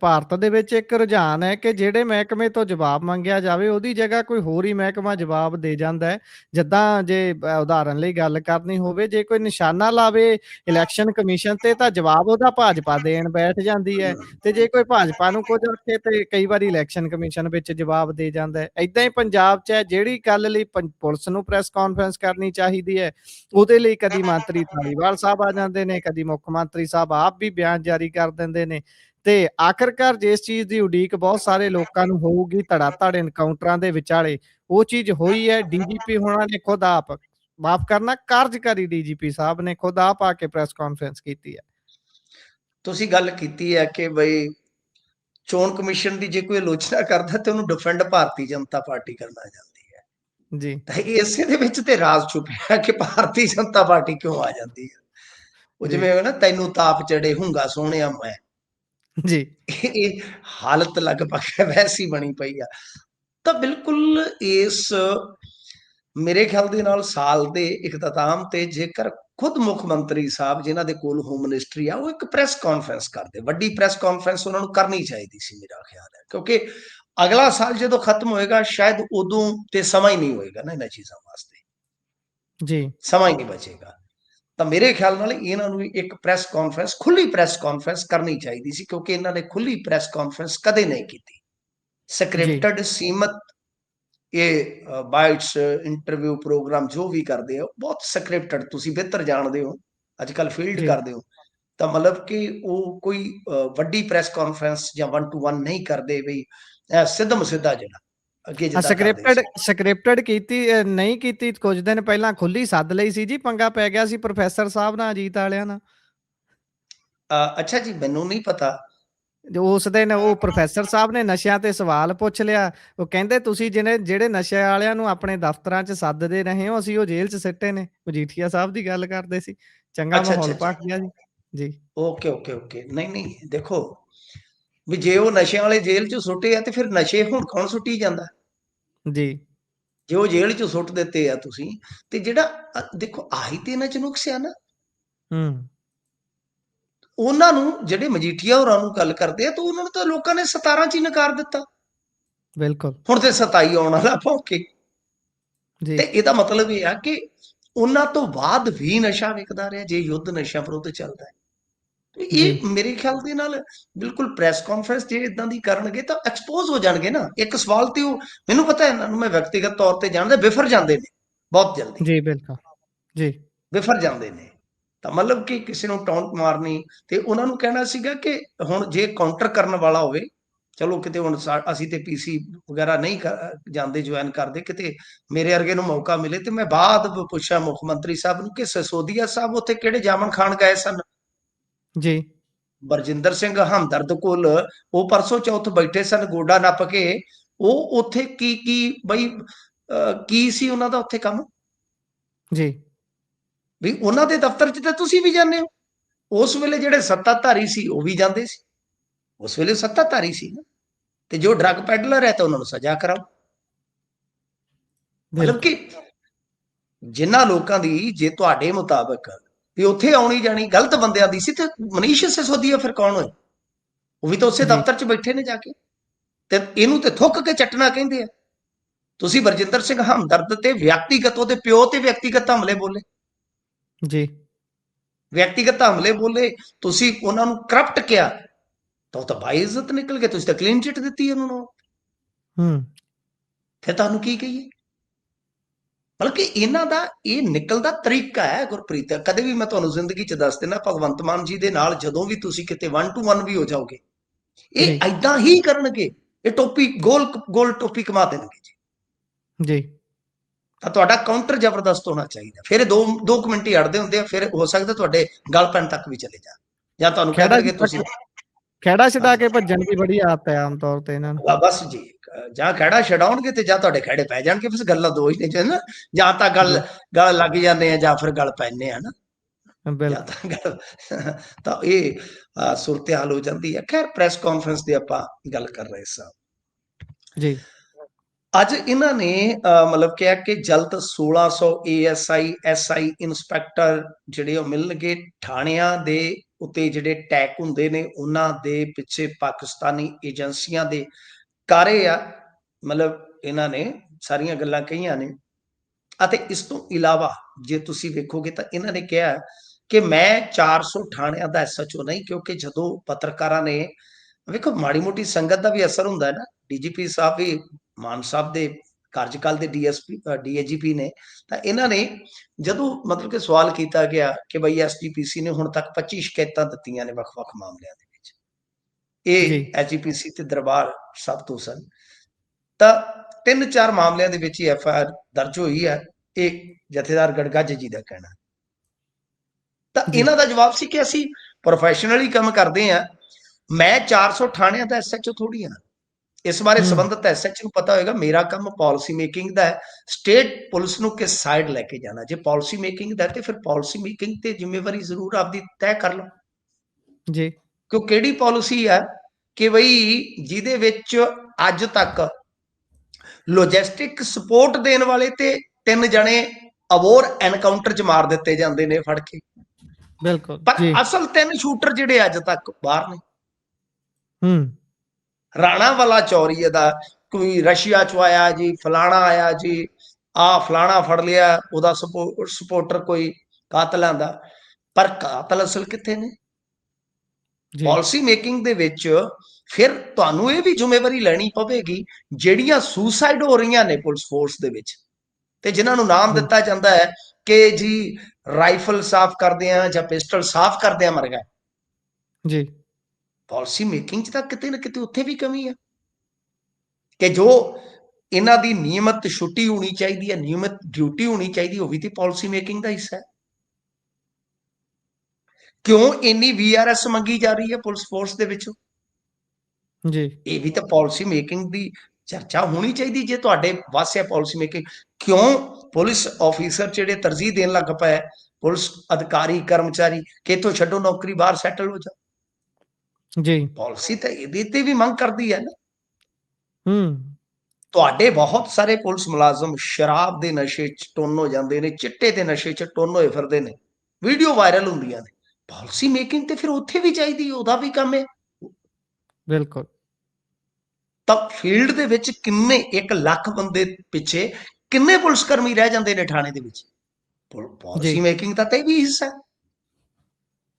ਭਾਰਤ ਦੇ ਵਿੱਚ ਇੱਕ ਰੁਝਾਨ ਹੈ ਕਿ ਜਿਹੜੇ ਮਹਿਕਮੇ ਤੋਂ ਜਵਾਬ ਮੰਗਿਆ ਜਾਵੇ, ਉਹਦੀ ਜਗ੍ਹਾ ਕੋਈ ਹੋਰ ਹੀ ਮਹਿਕਮਾ ਜਵਾਬ ਦੇ ਜਾਂਦਾ ਹੈ। ਜਿੱਦਾਂ ਜੇ ਉਦਾਹਰਨ ਲਈ ਗੱਲ ਕਰਨੀ ਹੋਵੇ, ਜੇ ਕੋਈ ਨਿਸ਼ਾਨਾ ਲਾਵੇ ਇਲੈਕਸ਼ਨ ਕਮਿਸ਼ਨ ਤੇ ਤਾਂ ਜਵਾਬ ਉਹਦਾ ਭਾਜਪਾ ਦੇਣ ਬੈਠ ਜਾਂਦੀ ਹੈ ਤੇ ਜੇ ਕੋਈ ਭਾਜਪਾ ਨੂੰ ਕੁਝ ਆਖੇ ਤੇ ਕਈ ਵਾਰੀ ਇਲੈਕਸ਼ਨ ਕਮਿਸ਼ਨ ਵਿੱਚ ਜਵਾਬ ਦੇ ਜਾਂਦਾ ਹੈ। ਇਦਾਂ ਹੀ ਪੰਜਾਬ 'ਚ ਹੈ, ਜਿਹੜੀ ਗੱਲ ਲਈ ਪੰ- ਪੁਲਿਸ ਨੂੰ ਪ੍ਰੈਸ ਕਾਨਫਰੰਸ ਕਰਨੀ ਚਾਹੀਦੀ ਹੈ, ਉਹਦੇ ਲਈ ਕਦੀ ਮੰਤਰੀ ਧਾਲੀਵਾਲ ਸਾਹਿਬ ਆ ਜਾਂਦੇ ਨੇ, ਕਦੀ ਮੁੱਖ ਮੰਤਰੀ ਸਾਹਿਬ ਆਪ ਵੀ ਬਿਆਨ ਜਾਰੀ ਕਰ ਦਿੰਦੇ ਨੇ। ਤੇ ਆਖਰਕਾਰ ਜਿਸ ਚੀਜ਼ ਦੀ ਉਡੀਕ ਬਹੁਤ ਸਾਰੇ ਲੋਕਾਂ ਨੂੰ ਹੋਊਗੀ ਧੜਾ ਧੜ ਇਨਕਾਊਂਟਰਾਂ ਦੇ ਵਿਚਾਲੇ ਉਹ ਚੀਜ਼ ਹੋਈ ਹੈ ਡੀਜੀਪੀ ਹੋਣਾ ਨੇ ਖੁਦ ਆਪ ਮਾਫ ਕਰਨਾ ਕਾਰਜਕਾਰੀ ਡੀਜੀਪੀ ਸਾਹਿਬ ਨੇ ਖੁਦ ਆਪ ਆ ਕੇ ਪ੍ਰੈਸ ਕਾਨਫਰੰਸ ਕੀਤੀ ਹੈ। ਤੁਸੀਂ ਗੱਲ ਕੀਤੀ ਹੈ ਕਿ ਬਈ ਚੋਣ ਕਮਿਸ਼ਨ ਦੀ ਜੇ ਕੋਈ ਆਲੋਚਨਾ ਕਰਦਾ ਤੇ ਉਹਨੂੰ ਡਿਫੈਂਡ ਭਾਰਤੀ ਜਨਤਾ ਪਾਰਟੀ ਕਰਨਾ ਜਾਂਦੀ ਹੈ। ਜੀ। ਤਾਂ ਇਸੇ ਦੇ ਵਿੱਚ ਤੇ ਰਾਜ਼ ਛੁਪਿਆ ਕਿ ਭਾਰਤੀ ਜਨਤਾ ਪਾਰਟੀ ਕਿਉਂ ਆ ਜਾਂਦੀ ਹੈ? ਉਹ ਜਿਵੇਂ ਨਾ ਤੈਨੂੰ ਤਾਪ ਚੜੇ ਹੁੰਗਾ ਸੋਹਣਿਆ ਮੈਂ। ਜੀ। ਇਹ ਹਾਲਤ ਲਗਭਗ ਵੈਸੀ ਬਣੀ ਪਈ ਆ। ਤਾਂ ਬਿਲਕੁਲ ਇਸ ਮੇਰੇ ਖਿਆਲ ਦੇ ਨਾਲ ਸਾਲ ਦੇ ਇਖਤਤਾਮ ਤੇ ਜੇਕਰ ਖੁਦ ਮੁੱਖ ਮੰਤਰੀ ਸਾਹਿਬ ਜਿਨ੍ਹਾਂ ਦੇ ਕੋਲ ਹੋਮ ਮਿਨਿਸਟਰੀ ਆ ਉਹ ਇੱਕ ਪ੍ਰੈਸ ਕਾਨਫਰੰਸ ਕਰਦੇ। ਵੱਡੀ ਪ੍ਰੈਸ ਕਾਨਫਰੰਸ ਉਹਨਾਂ ਨੂੰ ਕਰਨੀ ਚਾਹੀਦੀ ਸੀ ਮੇਰਾ ਖਿਆਲ ਹੈ। ਕਿਉਂਕਿ ਅਗਲਾ ਸਾਲ ਜਦੋਂ ਖਤਮ ਹੋਏਗਾ ਸ਼ਾਇਦ ਉਦੋਂ ਤੇ ਸਮਾਂ ਹੀ ਨਹੀਂ ਹੋਏਗਾ ਨਾ ਇਹਨਾਂ ਚੀਜ਼ਾਂ ਵਾਸਤੇ। ਜੀ। ਸਮਾਂ ਹੀ ਨਹੀਂ ਬਚੇਗਾ। ਤਾਂ ਮੇਰੇ ਖਿਆਲ ਨਾਲ ਇਹਨਾਂ ਨੂੰ ਇੱਕ ਪ੍ਰੈਸ ਕਾਨਫਰੰਸ ਖੁੱਲੀ ਪ੍ਰੈਸ ਕਾਨਫਰੰਸ ਕਰਨੀ ਚਾਹੀਦੀ ਸੀ ਕਿਉਂਕਿ ਇਹਨਾਂ ਨੇ ਖੁੱਲੀ ਪ੍ਰੈਸ ਕਾਨਫਰੰਸ ਕਦੇ ਨਹੀਂ ਕੀਤੀ। ਸਕ੍ਰਿਪਟਡ ਸੀਮਤ ਇਹ ਬਾਈਟਸ ਇੰਟਰਵਿਊ ਪ੍ਰੋਗਰਾਮ ਜੋ ਵੀ ਕਰਦੇ ਹੋ ਬਹੁਤ ਸਕ੍ਰਿਪਟਡ ਤੁਸੀਂ ਬਿਹਤਰ ਜਾਣਦੇ ਹੋ ਅੱਜ ਕੱਲ ਫੀਲਡ। ਕਰਦੇ ਹੋ। ਤਾਂ ਮਤਲਬ ਕਿ ਉਹ ਕੋਈ ਵੱਡੀ ਪ੍ਰੈਸ ਕਾਨਫਰੰਸ ਜਾਂ 1 ਟੂ 1 ਨਹੀਂ ਕਰਦੇ ਇਹ ਸਿੱਧਮ ਸਿੱਧਾ ਜਿਹੜਾ। ਅੱਗੇ ਜਿੱਦਾਂ ਸਕ੍ਰਿਪਟਡ। ਸਕ੍ਰਿਪਟਡ ਕੀਤੀ ਨਹੀਂ ਕੀਤੀ ਕੁਝ ਦਿਨ ਪਹਿਲਾਂ ਖੁੱਲੀ ਸੱਦ ਲਈ ਸੀ ਜੀ ਪੰਗਾ ਪੈ ਗਿਆ ਸੀ ਪ੍ਰੋਫੈਸਰ ਸਾਹਿਬ ਨਾਲ ਅਜੀਤ ਵਾਲਿਆਂ ਨਾਲ। ਅ, ਅੱਛਾ ਜੀ ਮੈਨੂੰ ਨਹੀਂ ਪਤਾ। ਜੋ ਉਸ ਦਿਨ ਉਹ ਪ੍ਰੋਫੈਸਰ ਸਾਹਿਬ ਨੇ ਨਸ਼ਿਆਂ ਤੇ ਸਵਾਲ ਪੁੱਛ ਲਿਆ। ਉਹ ਕਹਿੰਦੇ ਤੁਸੀਂ ਜਿਹਨੇ ਜਿਹੜੇ ਨਸ਼ੇ ਵਾਲਿਆਂ ਨੂੰ ਆਪਣੇ ਦਫ਼ਤਰਾਂ 'ਚ ਸੱਦਦੇ ਰਹੇ ਹੋ ਅਸੀਂ ਉਹ ਜੇਲ੍ਹ 'ਚ ਸਿੱਟੇ ਨੇ। ਮਜੀਠੀਆ ਸਾਹਿਬ ਦੀ ਗੱਲ ਕਰਦੇ ਸੀ। ਚੰਗਾ ਮਾਹੌਲ ਪੱਕ ਗਿਆ ਜੀ। ਜੀ। Okay okay okay. ਨਹੀਂ ਨਹੀਂ ਦੇਖੋ ਵੀ ਜੇ ਉਹ ਨਸ਼ਿਆਂ ਵਾਲੇ ਜੇਲ੍ਹ 'ਚ ਸੁੱਟੇ ਆ ਤੇ ਫਿਰ ਨਸ਼ੇ ਹੁਣ ਕੌਣ ਸੁੱਟੀ ਜਾਂਦਾ? ਜੀ। ਜੇ ਉਹ ਜੇਲ੍ਹ 'ਚ ਸੁੱਟ ਦਿੱਤੇ ਆ ਤੁਸੀਂ ਤੇ ਜਿਹੜਾ ਦੇਖੋ ਆਹੀ ਤੇ ਇਹਨਾਂ 'ਚ ਨੁਕਸ ਆ ਨਾ। ਹੂੰ। ਉਹਨਾਂ ਨੂੰ ਜਿਹੜੇ ਮਜੀਠੀਆ ਹੋਰਾਂ ਨੂੰ ਗੱਲ ਕਰਦੇ ਆ ਤਾਂ ਉਹਨਾਂ ਨੂੰ ਤਾਂ ਲੋਕਾਂ ਨੇ 17 ਚ ਹੀ ਨਕਾਰ ਦਿੱਤਾ। ਬਿਲਕੁਲ। ਹੁਣ ਤੇ 27 ਆਉਣ ਵਾਲਾ ਭੌਂਕੇ ਜੀ। ਤੇ ਇਹਦਾ ਮਤਲਬ ਇਹ ਆ ਕਿ ਉਹਨਾਂ ਤੋਂ ਬਾਅਦ ਵੀ ਨਸ਼ਾ ਵਿਕਦਾ ਰਿਹਾ ਜੇ ਯੁੱਧ ਨਸ਼ਾ ਵਿਰੁੱਧ ਚੱਲਦਾ ਹੈ। ਇਹ। ਮੇਰੇ ਖਿਆਲ ਦੇ ਨਾਲ ਬਿਲਕੁਲ ਪ੍ਰੈਸ ਕਾਨਫਰੰਸ ਜੇ ਇਦਾਂ ਦੀ ਕਰਨਗੇ ਤਾਂ ਐਕਸਪੋਜ਼ ਹੋ ਜਾਣਗੇ ਨਾ। ਇੱਕ ਸਵਾਲ ਤੇ ਉਹ ਮੈਨੂੰ ਪਤਾ ਹੈ ਇਹਨਾਂ ਨੂੰ ਮੈਂ ਵਿਅਕਤੀਗਤ ਤੌਰ ਤੇ ਜਾਣਦਾ ਵਿਫਰ ਜਾਂਦੇ ਨੇ ਬਹੁਤ ਜਲਦੀ। ਜੀ ਬਿਲਕੁਲ। ਜੀ। ਵਿਫਰ ਜਾਂਦੇ ਨੇ। ਤਾਂ ਮਤਲਬ ਕਿ ਕਿਸੇ ਨੂੰ ਟੌਂਟ ਮਾਰਨੀ ਤੇ ਉਹਨਾਂ ਨੂੰ ਕਹਿਣਾ ਸੀਗਾ ਕਿ ਹੁਣ ਜੇ ਕਾਊਂਟਰ ਕਰਨ ਵਾਲਾ ਹੋਵੇ ਚਲੋ ਕਿਤੇ ਹੁਣ ਅਸੀਂ ਤੇ ਪੀਸੀ ਵਗੈਰਾ ਨਹੀਂ ਜਾਂਦੇ ਜੁਆਇਨ ਕਰਦੇ ਕਿਤੇ ਮੇਰੇ ਵਰਗੇ ਨੂੰ ਮੌਕਾ ਮਿਲੇ ਤੇ ਮੈਂ ਬਾਅਦ ਪੁੱਛਿਆ ਮੁੱਖ ਮੰਤਰੀ ਸਾਹਿਬ ਨੂੰ ਕਿ ਸਸੋਦੀਆ ਸਾਹਿਬ ਉੱਥੇ ਕਿਹੜੇ ਜਾਮਨ ਖਾਨ ਗਏ ਸਨ? ਜੀ। ਬਰਜਿੰਦਰ ਸਿੰਘ ਹਮਦਰਦ ਕੋਲ ਉਹ ਪਰਸੋਂ ਚੌਥ ਬੈਠੇ ਸਨ ਗੋਡਾ ਨੱਪ ਕੇ। ਉਹ ਉੱਥੇ ਕੀ ਕੀ ਬਈ ਕੀ ਸੀ ਉਹਨਾਂ ਦਾ ਉੱਥੇ ਕੰਮ? ਜੀ। ਵੀ ਉਹਨਾਂ ਦੇ ਦਫ਼ਤਰ 'ਚ ਤਾਂ ਤੁਸੀਂ ਵੀ ਜਾਂਦੇ ਹੋ। ਉਸ ਵੇਲੇ ਜਿਹੜੇ ਸੱਤਾਧਾਰੀ ਸੀ ਉਹ ਵੀ ਜਾਂਦੇ ਸੀ। ਉਸ ਵੇਲੇ ਸੱਤਾਧਾਰੀ ਸੀ ਨਾ। ਤੇ ਜੋ ਡਰੱਗ ਪੈਡਲਰ ਹੈ ਤਾਂ ਉਹਨਾਂ ਨੂੰ ਸਜ਼ਾ ਕਰਾਓ। ਮਤਲਬ ਕਿ ਜਿਨ੍ਹਾਂ ਲੋਕਾਂ ਦੀ ਜੇ ਤੁਹਾਡੇ ਮੁਤਾਬਕ ਵੀ ਉੱਥੇ ਆਉਣੀ ਜਾਣੀ ਗਲਤ ਬੰਦਿਆਂ ਦੀ ਸੀ ਤੇ ਮਨੀਸ਼ ਸਿਸੋਦੀਆ ਫਿਰ ਕੌਣ ਹੋਏ? ਉਹ ਵੀ ਤਾਂ ਉਸੇ। ਦਫ਼ਤਰ 'ਚ ਬੈਠੇ ਨੇ ਜਾ ਕੇ। ਤੇ ਇਹਨੂੰ ਤੇ ਥੁੱਕ ਕੇ ਚੱਟਣਾ ਕਹਿੰਦੇ ਆ। ਤੁਸੀਂ ਬਰਜਿੰਦਰ ਸਿੰਘ ਹਮਦਰਦ ਤੇ ਵਿਅਕਤੀਗਤ ਉਹਦੇ ਪਿਓ ਤੇ ਵਿਅਕਤੀਗਤ ਹਮਲੇ ਬੋਲੇ। ਜੀ। ਵਿਅਕਤੀਗਤ ਹਮਲੇ ਬੋਲੇ ਤੁਸੀਂ ਉਹਨਾਂ ਨੂੰ ਕਰਪਟ ਕਿਹਾ। ਤਾਂ ਉਹ ਤਾਂ ਬਾਇਜ਼ਤ ਨਿਕਲ ਗਏ ਤੁਸੀਂ ਤਾਂ ਕਲੀਨ ਚਿੱਟ ਦਿੱਤੀ ਉਹਨਾਂ ਨੂੰ। ਹੂੰ। ਫਿਰ ਤੁਹਾਨੂੰ ਕੀ ਕਹੀਏ? ਬਲਕਿ ਇਹਨਾਂ ਦਾ ਇਹ ਨਿਕਲਦਾ ਤਰੀਕਾ ਹੈ ਗੁਰਪ੍ਰੀਤ। ਕਦੇ ਵੀ ਮੈਂ ਤੁਹਾਨੂੰ ਜ਼ਿੰਦਗੀ 'ਚ ਦੱਸ ਦਿੰਦਾ ਭਗਵੰਤ ਮਾਨ ਜੀ ਦੇ ਨਾਲ ਜਦੋਂ ਵੀ ਤੁਸੀਂ ਕਿਤੇ 1 ਟੂ 1 ਵੀ ਹੋ ਜਾਓਗੇ। ਇਹ ਐਦਾਂ ਹੀ ਕਰਨਗੇ ਇਹ ਟੋਪੀ ਗੋਲ ਗੋਲ ਟੋਪੀ ਕਮਾ ਦੇਣਗੇ ਜੀ। ਜੀ। ਤਾਂ ਤੁਹਾਡਾ ਕਾਊਂਟਰ ਜ਼ਬਰਦਸਤ ਹੋਣਾ ਚਾਹੀਦਾ। ਫਿਰ ਇਹ ਦੋ ਦੋ ਕੁ ਮਿੰਟ ਹੀ ਅੜਦੇ ਹੁੰਦੇ ਆ ਫਿਰ ਹੋ ਸਕਦਾ ਤੁਹਾਡੇ ਗਲ ਪੈਣ ਤੱਕ ਵੀ ਚਲੇ ਜਾ ਜਾਂ ਤੁਹਾਨੂੰ ਕਹਿ ਦੇਣਗੇ ਤੁਸੀਂ ਖਹਿੜਾ ਛਡਾ ਕੇ ਭੱਜਣ ਦੀ ਬੜੀ ਆਦਤ ਹੈ ਆਮ ਤੌਰ ਤੇ ਇਹਨਾਂ ਨੂੰ। ਬਸ ਜੀ। ਜਾਂ ਖੜਾ ਛਡਾਉਣਗੇ ਤੇ ਜਾਂ ਤੁਹਾਡੇ ਖੜੇ ਪੈ ਜਾਣਗੇ ਫਿਰ ਗੱਲਾਂ ਦੋ ਹੀ ਨੇ ਜੀ ਤਾਂ ਗੱਲ ਗੱਲ ਲੱਗ ਜਾਂਦੇ ਆ ਜਾਂ ਫਿਰ ਗੱਲ ਪੈਣੇ ਆ ਨਾ। ਬਿਲਕੁਲ। ਤਾਂ ਇਹ ਸੂਰਤ ਹਾਲ ਹੋ ਜਾਂਦੀ ਹੈ। ਖੈਰ ਪ੍ਰੈਸ ਕਾਨਫਰੰਸ ਦੀ ਆਪਾਂ ਗੱਲ ਕਰ ਰਹੇ ਸਾਂ। ਜੀ। ਅੱਜ ਇਹਨਾਂ ਨੇ ਮਤਲਬ ਕਿਹਾ ਕਿ ਜਲਦ 1600 ਏਐਸਆਈ ਐਸਆਈ ਇਨਸਪੈਕਟਰ ਜਿਹੜੇ ਉਹ ਮਿਲਣਗੇ ਥਾਣਿਆਂ ਦੇ ਉੱਤੇ ਜਿਹੜੇ ਟੈਕ ਹੁੰਦੇ ਨੇ ਉਹਨਾਂ ਦੇ ਪਿੱਛੇ ਪਾਕਿਸਤਾਨੀ ਏਜੰਸੀਆਂ ਦੇ ਕਾਰੇ ਆ, ਮਤਲਬ ਇਹਨਾਂ ਨੇ ਸਾਰੀਆਂ ਗੱਲਾਂ ਕਹੀਆਂ ਨੇ। ਅਤੇ ਇਸ ਤੋਂ ਇਲਾਵਾ ਜੇ ਤੁਸੀਂ ਵੇਖੋਗੇ ਤਾਂ ਇਹਨਾਂ ਨੇ ਕਿਹਾ ਕਿ ਮੈਂ 400 ਥਾਣਿਆਂ ਦਾ ਐਸਐਚਓ ਨਹੀਂ, ਕਿਉਂਕਿ ਜਦੋਂ ਪੱਤਰਕਾਰਾਂ ਨੇ, ਵੇਖੋ ਮਾੜੀ ਮੋਟੀ ਸੰਗਤ ਦਾ ਵੀ ਅਸਰ ਹੁੰਦਾ ਹੈ ਨਾ। ਡੀਜੀਪੀ ਸਾਹਿਬ ਵੀ, ਮਾਨ ਸਾਹਿਬ ਦੇ ਕਾਰਜਕਾਲ ਦੇ ਡੀਐਸਪੀ ਡੀਏਜੀਪੀ ਨੇ, ਤਾਂ ਇਹਨਾਂ ਨੇ ਜਦੋਂ ਮਤਲਬ ਕਿ ਸਵਾਲ ਕੀਤਾ ਗਿਆ ਕਿ ਬਈ ਐਸਜੀਪੀਸੀ ਨੇ ਹੁਣ ਤੱਕ 25 ਸ਼ਿਕਾਇਤਾਂ ਦਿੱਤੀਆਂ ਨੇ ਵੱਖ-ਵੱਖ ਮਾਮਲਿਆਂ ਦੇ ਇਹ ਜੀ। ਐਸਜੀਪੀਸੀ ਤੇ ਦਰਬਾਰ ਸਭ ਤੋਂ ਸਨ। ਤਾਂ ਤਿੰਨ ਚਾਰ ਮਾਮਲਿਆਂ ਦੇ ਵਿੱਚ ਹੀ ਐਫਆਈਆਰ ਦਰਜ ਹੋਈ ਹੈ ਇਹ ਜਥੇਦਾਰ ਗੜਗੱਜ ਜੀ ਦਾ ਕਹਿਣਾ। ਤਾਂ। ਇਹਨਾਂ ਦਾ ਜਵਾਬ ਸੀ ਕਿ ਅਸੀਂ ਪ੍ਰੋਫੈਸ਼ਨਲੀ ਕੰਮ ਕਰਦੇ ਆ ਮੈਂ 400 ਥਾਣਿਆਂ ਦਾ ਐਸਐਚਓ ਥੋੜੀ ਆ ਇਸ ਬਾਰੇ। ਸੰਬੰਧਤ ਐਸਐਚਓ ਨੂੰ ਪਤਾ ਹੋਏਗਾ ਮੇਰਾ ਕੰਮ ਪਾਲਿਸੀ ਮੇਕਿੰਗ ਦਾ ਹੈ। ਸਟੇਟ ਪੁਲਿਸ ਨੂੰ ਕਿਸ ਸਾਈਡ ਲੈ ਕੇ ਜਾਣਾ? ਜੇ ਪਾਲਿਸੀ ਮੇਕਿੰਗ ਦਾ ਤੇ ਫਿਰ ਪਾਲਿਸੀ ਮੇਕਿੰਗ ਤੇ ਜ਼ਿੰਮੇਵਾਰੀ ਜ਼ਰੂਰ ਆਪਦੀ ਤੈਅ ਕਰ ਲਓ। ਜੀ। ਕਿਉਂ ਕਿਹੜੀ ਪਾਲਿਸੀ ਹੈ? ਕਿ ਬਈ ਜਿਹਦੇ ਵਿੱਚ ਅੱਜ ਤੱਕ ਲੌਜਿਸਟਿਕ ਸਪੋਰਟ ਦੇਣ ਵਾਲੇ ਤੇ ਤਿੰਨ ਜਣੇ ਅਬੋਰ ਐਨਕਾਊਂਟਰ 'ਚ ਮਾਰ ਦਿੱਤੇ ਜਾਂਦੇ ਨੇ ਫੜ ਕੇ। ਬਿਲਕੁਲ ਪਰ ਅਸਲ ਤਿੰਨ ਸ਼ੂਟਰ ਜਿਹੜੇ ਅੱਜ ਤੱਕ ਬਾਹਰ ਨੇ। ਹੂੰ। ਰਾਣਾ ਵਾਲਾ ਚੌਰੀਏ ਦਾ ਕੋਈ ਰਸ਼ੀਆ ਚ ਆਇਆ ਜੀ ਫਲਾਣਾ ਆਇਆ ਜੀ ਆ ਫਲਾਣਾ ਫੜ ਲਿਆ ਉਹਦਾ ਸਪੋਰਟਰ ਕੋਈ ਕਾਤਲਾਂ ਦਾ ਪਰ ਕਾਤਲ ਅਸਲ ਕਿੱਥੇ ਨੇ? ਪਾਲਿਸੀ ਮੇਕਿੰਗ ਦੇ ਵਿੱਚ ਫਿਰ ਤੁਹਾਨੂੰ ਇਹ ਵੀ ਜ਼ਿੰਮੇਵਾਰੀ ਲੈਣੀ ਪਵੇਗੀ ਜਿਹੜੀਆਂ ਸੁਸਾਈਡ ਹੋ ਰਹੀਆਂ ਨੇ ਪੁਲਿਸ ਫੋਰਸ ਦੇ ਵਿੱਚ। ਤੇ ਜਿਨ੍ਹਾਂ ਨੂੰ ਨਾਮ। ਦਿੱਤਾ ਜਾਂਦਾ ਹੈ ਕਿ ਜੀ ਰਾਈਫਲ ਸਾਫ਼ ਕਰਦੇ ਆ ਜਾਂ ਪਿਸਟਲ ਸਾਫ਼ ਕਰਦੇ ਆ ਮਰ ਗਏ। ਜੀ। ਪਾਲਿਸੀ ਮੇਕਿੰਗ 'ਚ ਤਾਂ ਕਿਤੇ ਨਾ ਕਿਤੇ ਉੱਥੇ ਵੀ ਕਮੀ ਹੈ ਕਿ ਜੋ ਇਹਨਾਂ ਦੀ ਨਿਯਮਤ ਛੁੱਟੀ ਹੋਣੀ ਚਾਹੀਦੀ ਹੈ ਨਿਯਮਤ ਡਿਊਟੀ ਹੋਣੀ ਚਾਹੀਦੀ ਉਹ ਵੀ ਤੇ ਪਾਲਿਸੀ ਮੇਕਿੰਗ ਦਾ ਹਿੱਸਾ ਹੈ। ਕਿਉਂ ਇੰਨੀ ਵੀਆਰਐਸ ਮੰਗੀ ਜਾ ਰਹੀ ਹੈ ਪੁਲਿਸ ਫੋਰਸ ਦੇ ਵਿੱਚੋਂ? ਜੀ। ਇਹ ਵੀ ਤਾਂ ਪਾਲਿਸੀ ਮੇਕਿੰਗ ਦੀ ਚਰਚਾ ਹੋਣੀ ਚਾਹੀਦੀ ਜੇ ਤੁਹਾਡੇ ਵਾਸਿਆ ਪਾਲਿਸੀ ਮੇਕਿੰਗ ਕਿਉਂ? ਪੁਲਿਸ ਆਫੀਸਰ ਜਿਹੜੇ ਤਰਜੀਹ ਦੇਣ ਲੱਗ ਪਏ ਪੁਲਿਸ ਅਧਿਕਾਰੀ ਕਰਮਚਾਰੀ ਕਿ ਇੱਥੋਂ ਛੱਡੋ ਨੌਕਰੀ ਬਾਹਰ ਸੈਟਲ ਹੋ ਜਾ। ਜੀ। ਪਾਲਿਸੀ ਤਾਂ ਇਹਦੇ ਤੇ ਵੀ ਮੰਗ ਕਰਦੀ ਹੈ ਨਾ। ਹੂੰ। ਤੁਹਾਡੇ ਬਹੁਤ ਸਾਰੇ ਪੁਲਿਸ ਮੁਲਾਜ਼ਮ ਸ਼ਰਾਬ ਦੇ ਨਸ਼ੇ 'ਚ ਟੁੰਨ ਹੋ ਜਾਂਦੇ ਨੇ ਚਿੱਟੇ ਦੇ ਨਸ਼ੇ 'ਚ ਟੁੰਨ ਹੋਏ ਫਿਰਦੇ ਨੇ। ਵੀਡੀਓ ਵਾਇਰਲ ਹੁੰਦੀਆਂ ਨੇ। ਪਾਲਿਸੀ ਮੇਕਿੰਗ ਤੇ ਫਿਰ ਉੱਥੇ ਵੀ ਚਾਹੀਦੀ ਉਹਦਾ ਵੀ ਕੰਮ ਹੈ। ਬਿਲਕੁਲ। ਤਾਂ ਫੀਲਡ ਦੇ ਵਿੱਚ ਕਿੰਨੇ 1 ਲੱਖ ਬੰਦੇ ਪਿੱਛੇ ਕਿੰਨੇ ਪੁਲਿਸ ਕਰਮੀ ਰਹਿ ਜਾਂਦੇ ਨੇ ਥਾਣੇ ਦੇ ਵਿੱਚ? ਪਾਲਿਸੀ। ਮੇਕਿੰਗ ਦਾ ਤਾਂ ਇਹ ਵੀ ਹਿੱਸਾ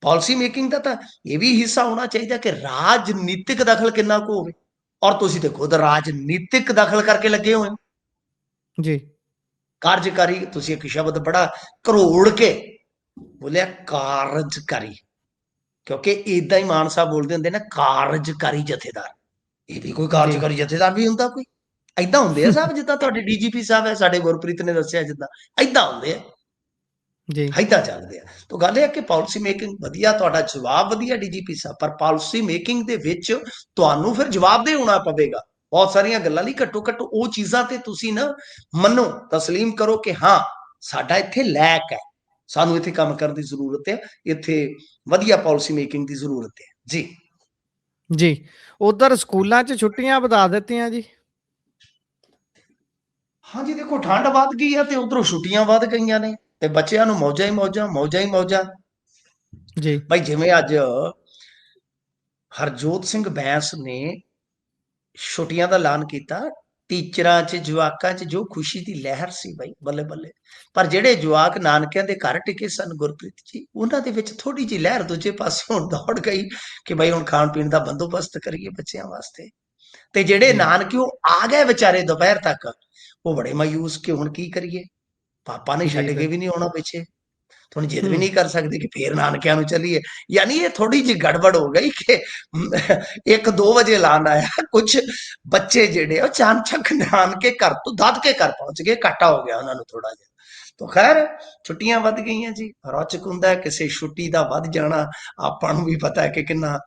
ਪਾਲਿਸੀ ਮੇਕਿੰਗ ਦਾ ਤਾਂ ਇਹ ਵੀ ਹਿੱਸਾ ਹੋਣਾ ਚਾਹੀਦਾ ਕਿ ਰਾਜਨੀਤਿਕ ਦਖਲ ਕਿੰਨਾ ਕੁ ਹੋਵੇ। ਔਰ ਤੁਸੀਂ ਤੇ ਖੁਦ ਰਾਜਨੀਤਿਕ ਦਖਲ ਕਰਕੇ ਲੱਗੇ ਹੋਏ ਜੀ। ਕਾਰਜਕਾਰੀ ਤੁਸੀਂ ਇੱਕ ਸ਼ਬਦ ਬੜਾ ਕਰੋੜ ਕੇ ਬੋਲਿਆ ਕਾਰਜਕਾਰੀ। ਕਿਉਂਕਿ ਇਦਾਂ ਹੀ ਮਾਨ ਸਾਹਿਬ ਬੋਲਦੇ ਹੁੰਦੇ ਨੇ ਕਾਰਜਕਾਰੀ ਜਥੇਦਾਰ ਇਹ ਵੀ ਕੋਈ ਕਾਰਜਕਾਰੀ ਜਥੇਦਾਰ ਵੀ ਹੁੰਦਾ ਕੋਈ ਐਦਾਂ ਹੁੰਦੇ ਆ ਸਾਹਿਬ ਜਿੱਦਾਂ ਤੁਹਾਡੇ ਡੀਜੀਪੀ ਸਾਹਿਬ ਹੈ ਸਾਡੇ ਗੁਰਪ੍ਰੀਤ ਨੇ ਦੱਸਿਆ ਜਿੱਦਾਂ ਐਦਾਂ ਹੁੰਦੇ ਆ ਜੀ ਐਦਾਂ ਚੱਲਦੇ ਆ ਤਾਂ ਗੱਲ ਇਹ ਹੈ ਕਿ ਪਾਲਿਸੀ ਮੇਕਿੰਗ ਵਧੀਆ ਤੁਹਾਡਾ ਜਵਾਬ ਵਧੀਆ ਡੀਜੀਪੀ ਸਾਹਿਬ ਪਰ ਪਾਲਿਸੀ ਮੇਕਿੰਗ ਦੇ ਵਿੱਚ ਤੁਹਾਨੂੰ ਫਿਰ ਜਵਾਬ ਦੇ ਹੋਣਾ ਪਵੇਗਾ ਬਹੁਤ ਸਾਰੀਆਂ ਗੱਲਾਂ ਲਈ ਘੱਟੋ ਘੱਟ ਉਹ ਚੀਜ਼ਾਂ ਤੇ ਤੁਸੀਂ ਨਾ ਮੰਨੋ تسلیم ਕਰੋ ਕਿ ਹਾਂ ਸਾਡਾ ਇੱਥੇ ਲੈਕ ਹੈ ਸਾਨੂੰ ਇੱਥੇ ਕੰਮ ਕਰਨ ਦੀ ਜ਼ਰੂਰਤ ਹੈ ਇੱਥੇ ਵਧੀਆ ਪਾਲਿਸੀ ਮੇਕਿੰਗ ਦੀ ਜ਼ਰੂਰਤ ਹੈ ਜੀ। ਜੀ ਉਧਰ ਸਕੂਲਾਂ 'ਚ ਛੁੱਟੀਆਂ ਵਧਾ ਦਿੱਤੀਆਂ ਜੀ। ਹਾਂਜੀ ਦੇਖੋ ਠੰਡ ਵੱਧ ਗਈ ਹੈ ਤੇ ਉਧਰੋਂ ਛੁੱਟੀਆਂ ਵੱਧ ਗਈਆਂ ਨੇ ਤੇ ਬੱਚਿਆਂ ਨੂੰ ਮੌਜਾਂ ਹੀ ਮੌਜਾਂ ਮੌਜਾਂ ਹੀ ਮੌਜਾਂ। ਜੀ। ਭਾਈ ਜਿਵੇਂ ਅੱਜ ਹਰਜੋਤ ਸਿੰਘ ਬੈਂਸ ਨੇ ਛੁੱਟੀਆਂ ਦਾ ਐਲਾਨ ਕੀਤਾ ਟੀਚਰਾਂ 'ਚ ਜਵਾਕਾਂ 'ਚ ਜੋ ਖੁਸ਼ੀ ਦੀ ਲਹਿਰ ਸੀ ਭਾਈ ਬੱਲੇ ਬੱਲੇ ਪਰ ਜਿਹੜੇ ਜਵਾਕ ਨਾਨਕਿਆਂ ਦੇ ਘਰ ਟਿਕੇ ਸਨ ਗੁਰਪ੍ਰੀਤ ਜੀ ਉਹਨਾਂ ਦੇ ਵਿੱਚ ਥੋੜੀ ਜਿਹੀ ਲਹਿਰ ਦੂਜੇ ਪਾਸੇ ਹੁਣ ਦੌੜ ਗਈ ਕਿ ਭਾਈ ਹੁਣ ਖਾਣ ਪੀਣ ਦਾ ਬੰਦੋਬਸਤ ਕਰੀਏ ਬੱਚਿਆਂ ਵਾਸਤੇ ਤੇ ਜਿਹੜੇ ਜੀ। ਨਾਨਕਿਓ ਆ ਗਏ ਵਿਚਾਰੇ ਦੁਪਹਿਰ ਤੱਕ ਉਹ ਬੜੇ ਮਾਯੂਸ ਕਿ ਹੁਣ ਕੀ ਕਰੀਏ ਪਾਪਾ ਨੇ ਜੀ, ਛੱਡ ਕੇ। ਵੀ ਨਹੀਂ ਆਉਣਾ ਪਿੱਛੇ ਥੋੜੀ ਜਿੱਦ ਵੀ। ਨਹੀਂ ਕਰ ਸਕਦੇ ਕਿ ਫੇਰ ਨਾਨਕਿਆਂ ਨੂੰ ਚੱਲੀਏ। ਯਾਨੀ ਇਹ ਥੋੜੀ ਜਿਹੀ ਗੜਬੜ ਹੋ ਗਈ ਕਿ 1-2 ਵਜੇ ਐਲਾਨ ਆਇਆ। ਕੁਝ ਬੱਚੇ ਜਿਹੜੇ ਉਹ ਚਾਨਚੱਕ ਨਾਨਕੇ ਘਰ ਤੋਂ ਦੱਦ ਕੇ ਘਰ ਪਹੁੰਚ ਗਏ। ਘਾਟਾ ਹੋ ਗਿਆ ਉਹਨਾਂ ਨੂੰ ਥੋੜਾ ਜਿਹਾ। ਤਾਂ ਖੈਰ ਛੁੱਟੀਆਂ ਵੱਧ ਗਈਆਂ ਜੀ। ਰੌਚਕ ਹੁੰਦਾ ਕਿਸੇ ਛੁੱਟੀ ਦਾ ਵੱਧ ਜਾਣਾ। ਆਪਾਂ ਨੂੰ ਵੀ ਪਤਾ ਹੈ ਕਿ ਕਿੰਨਾ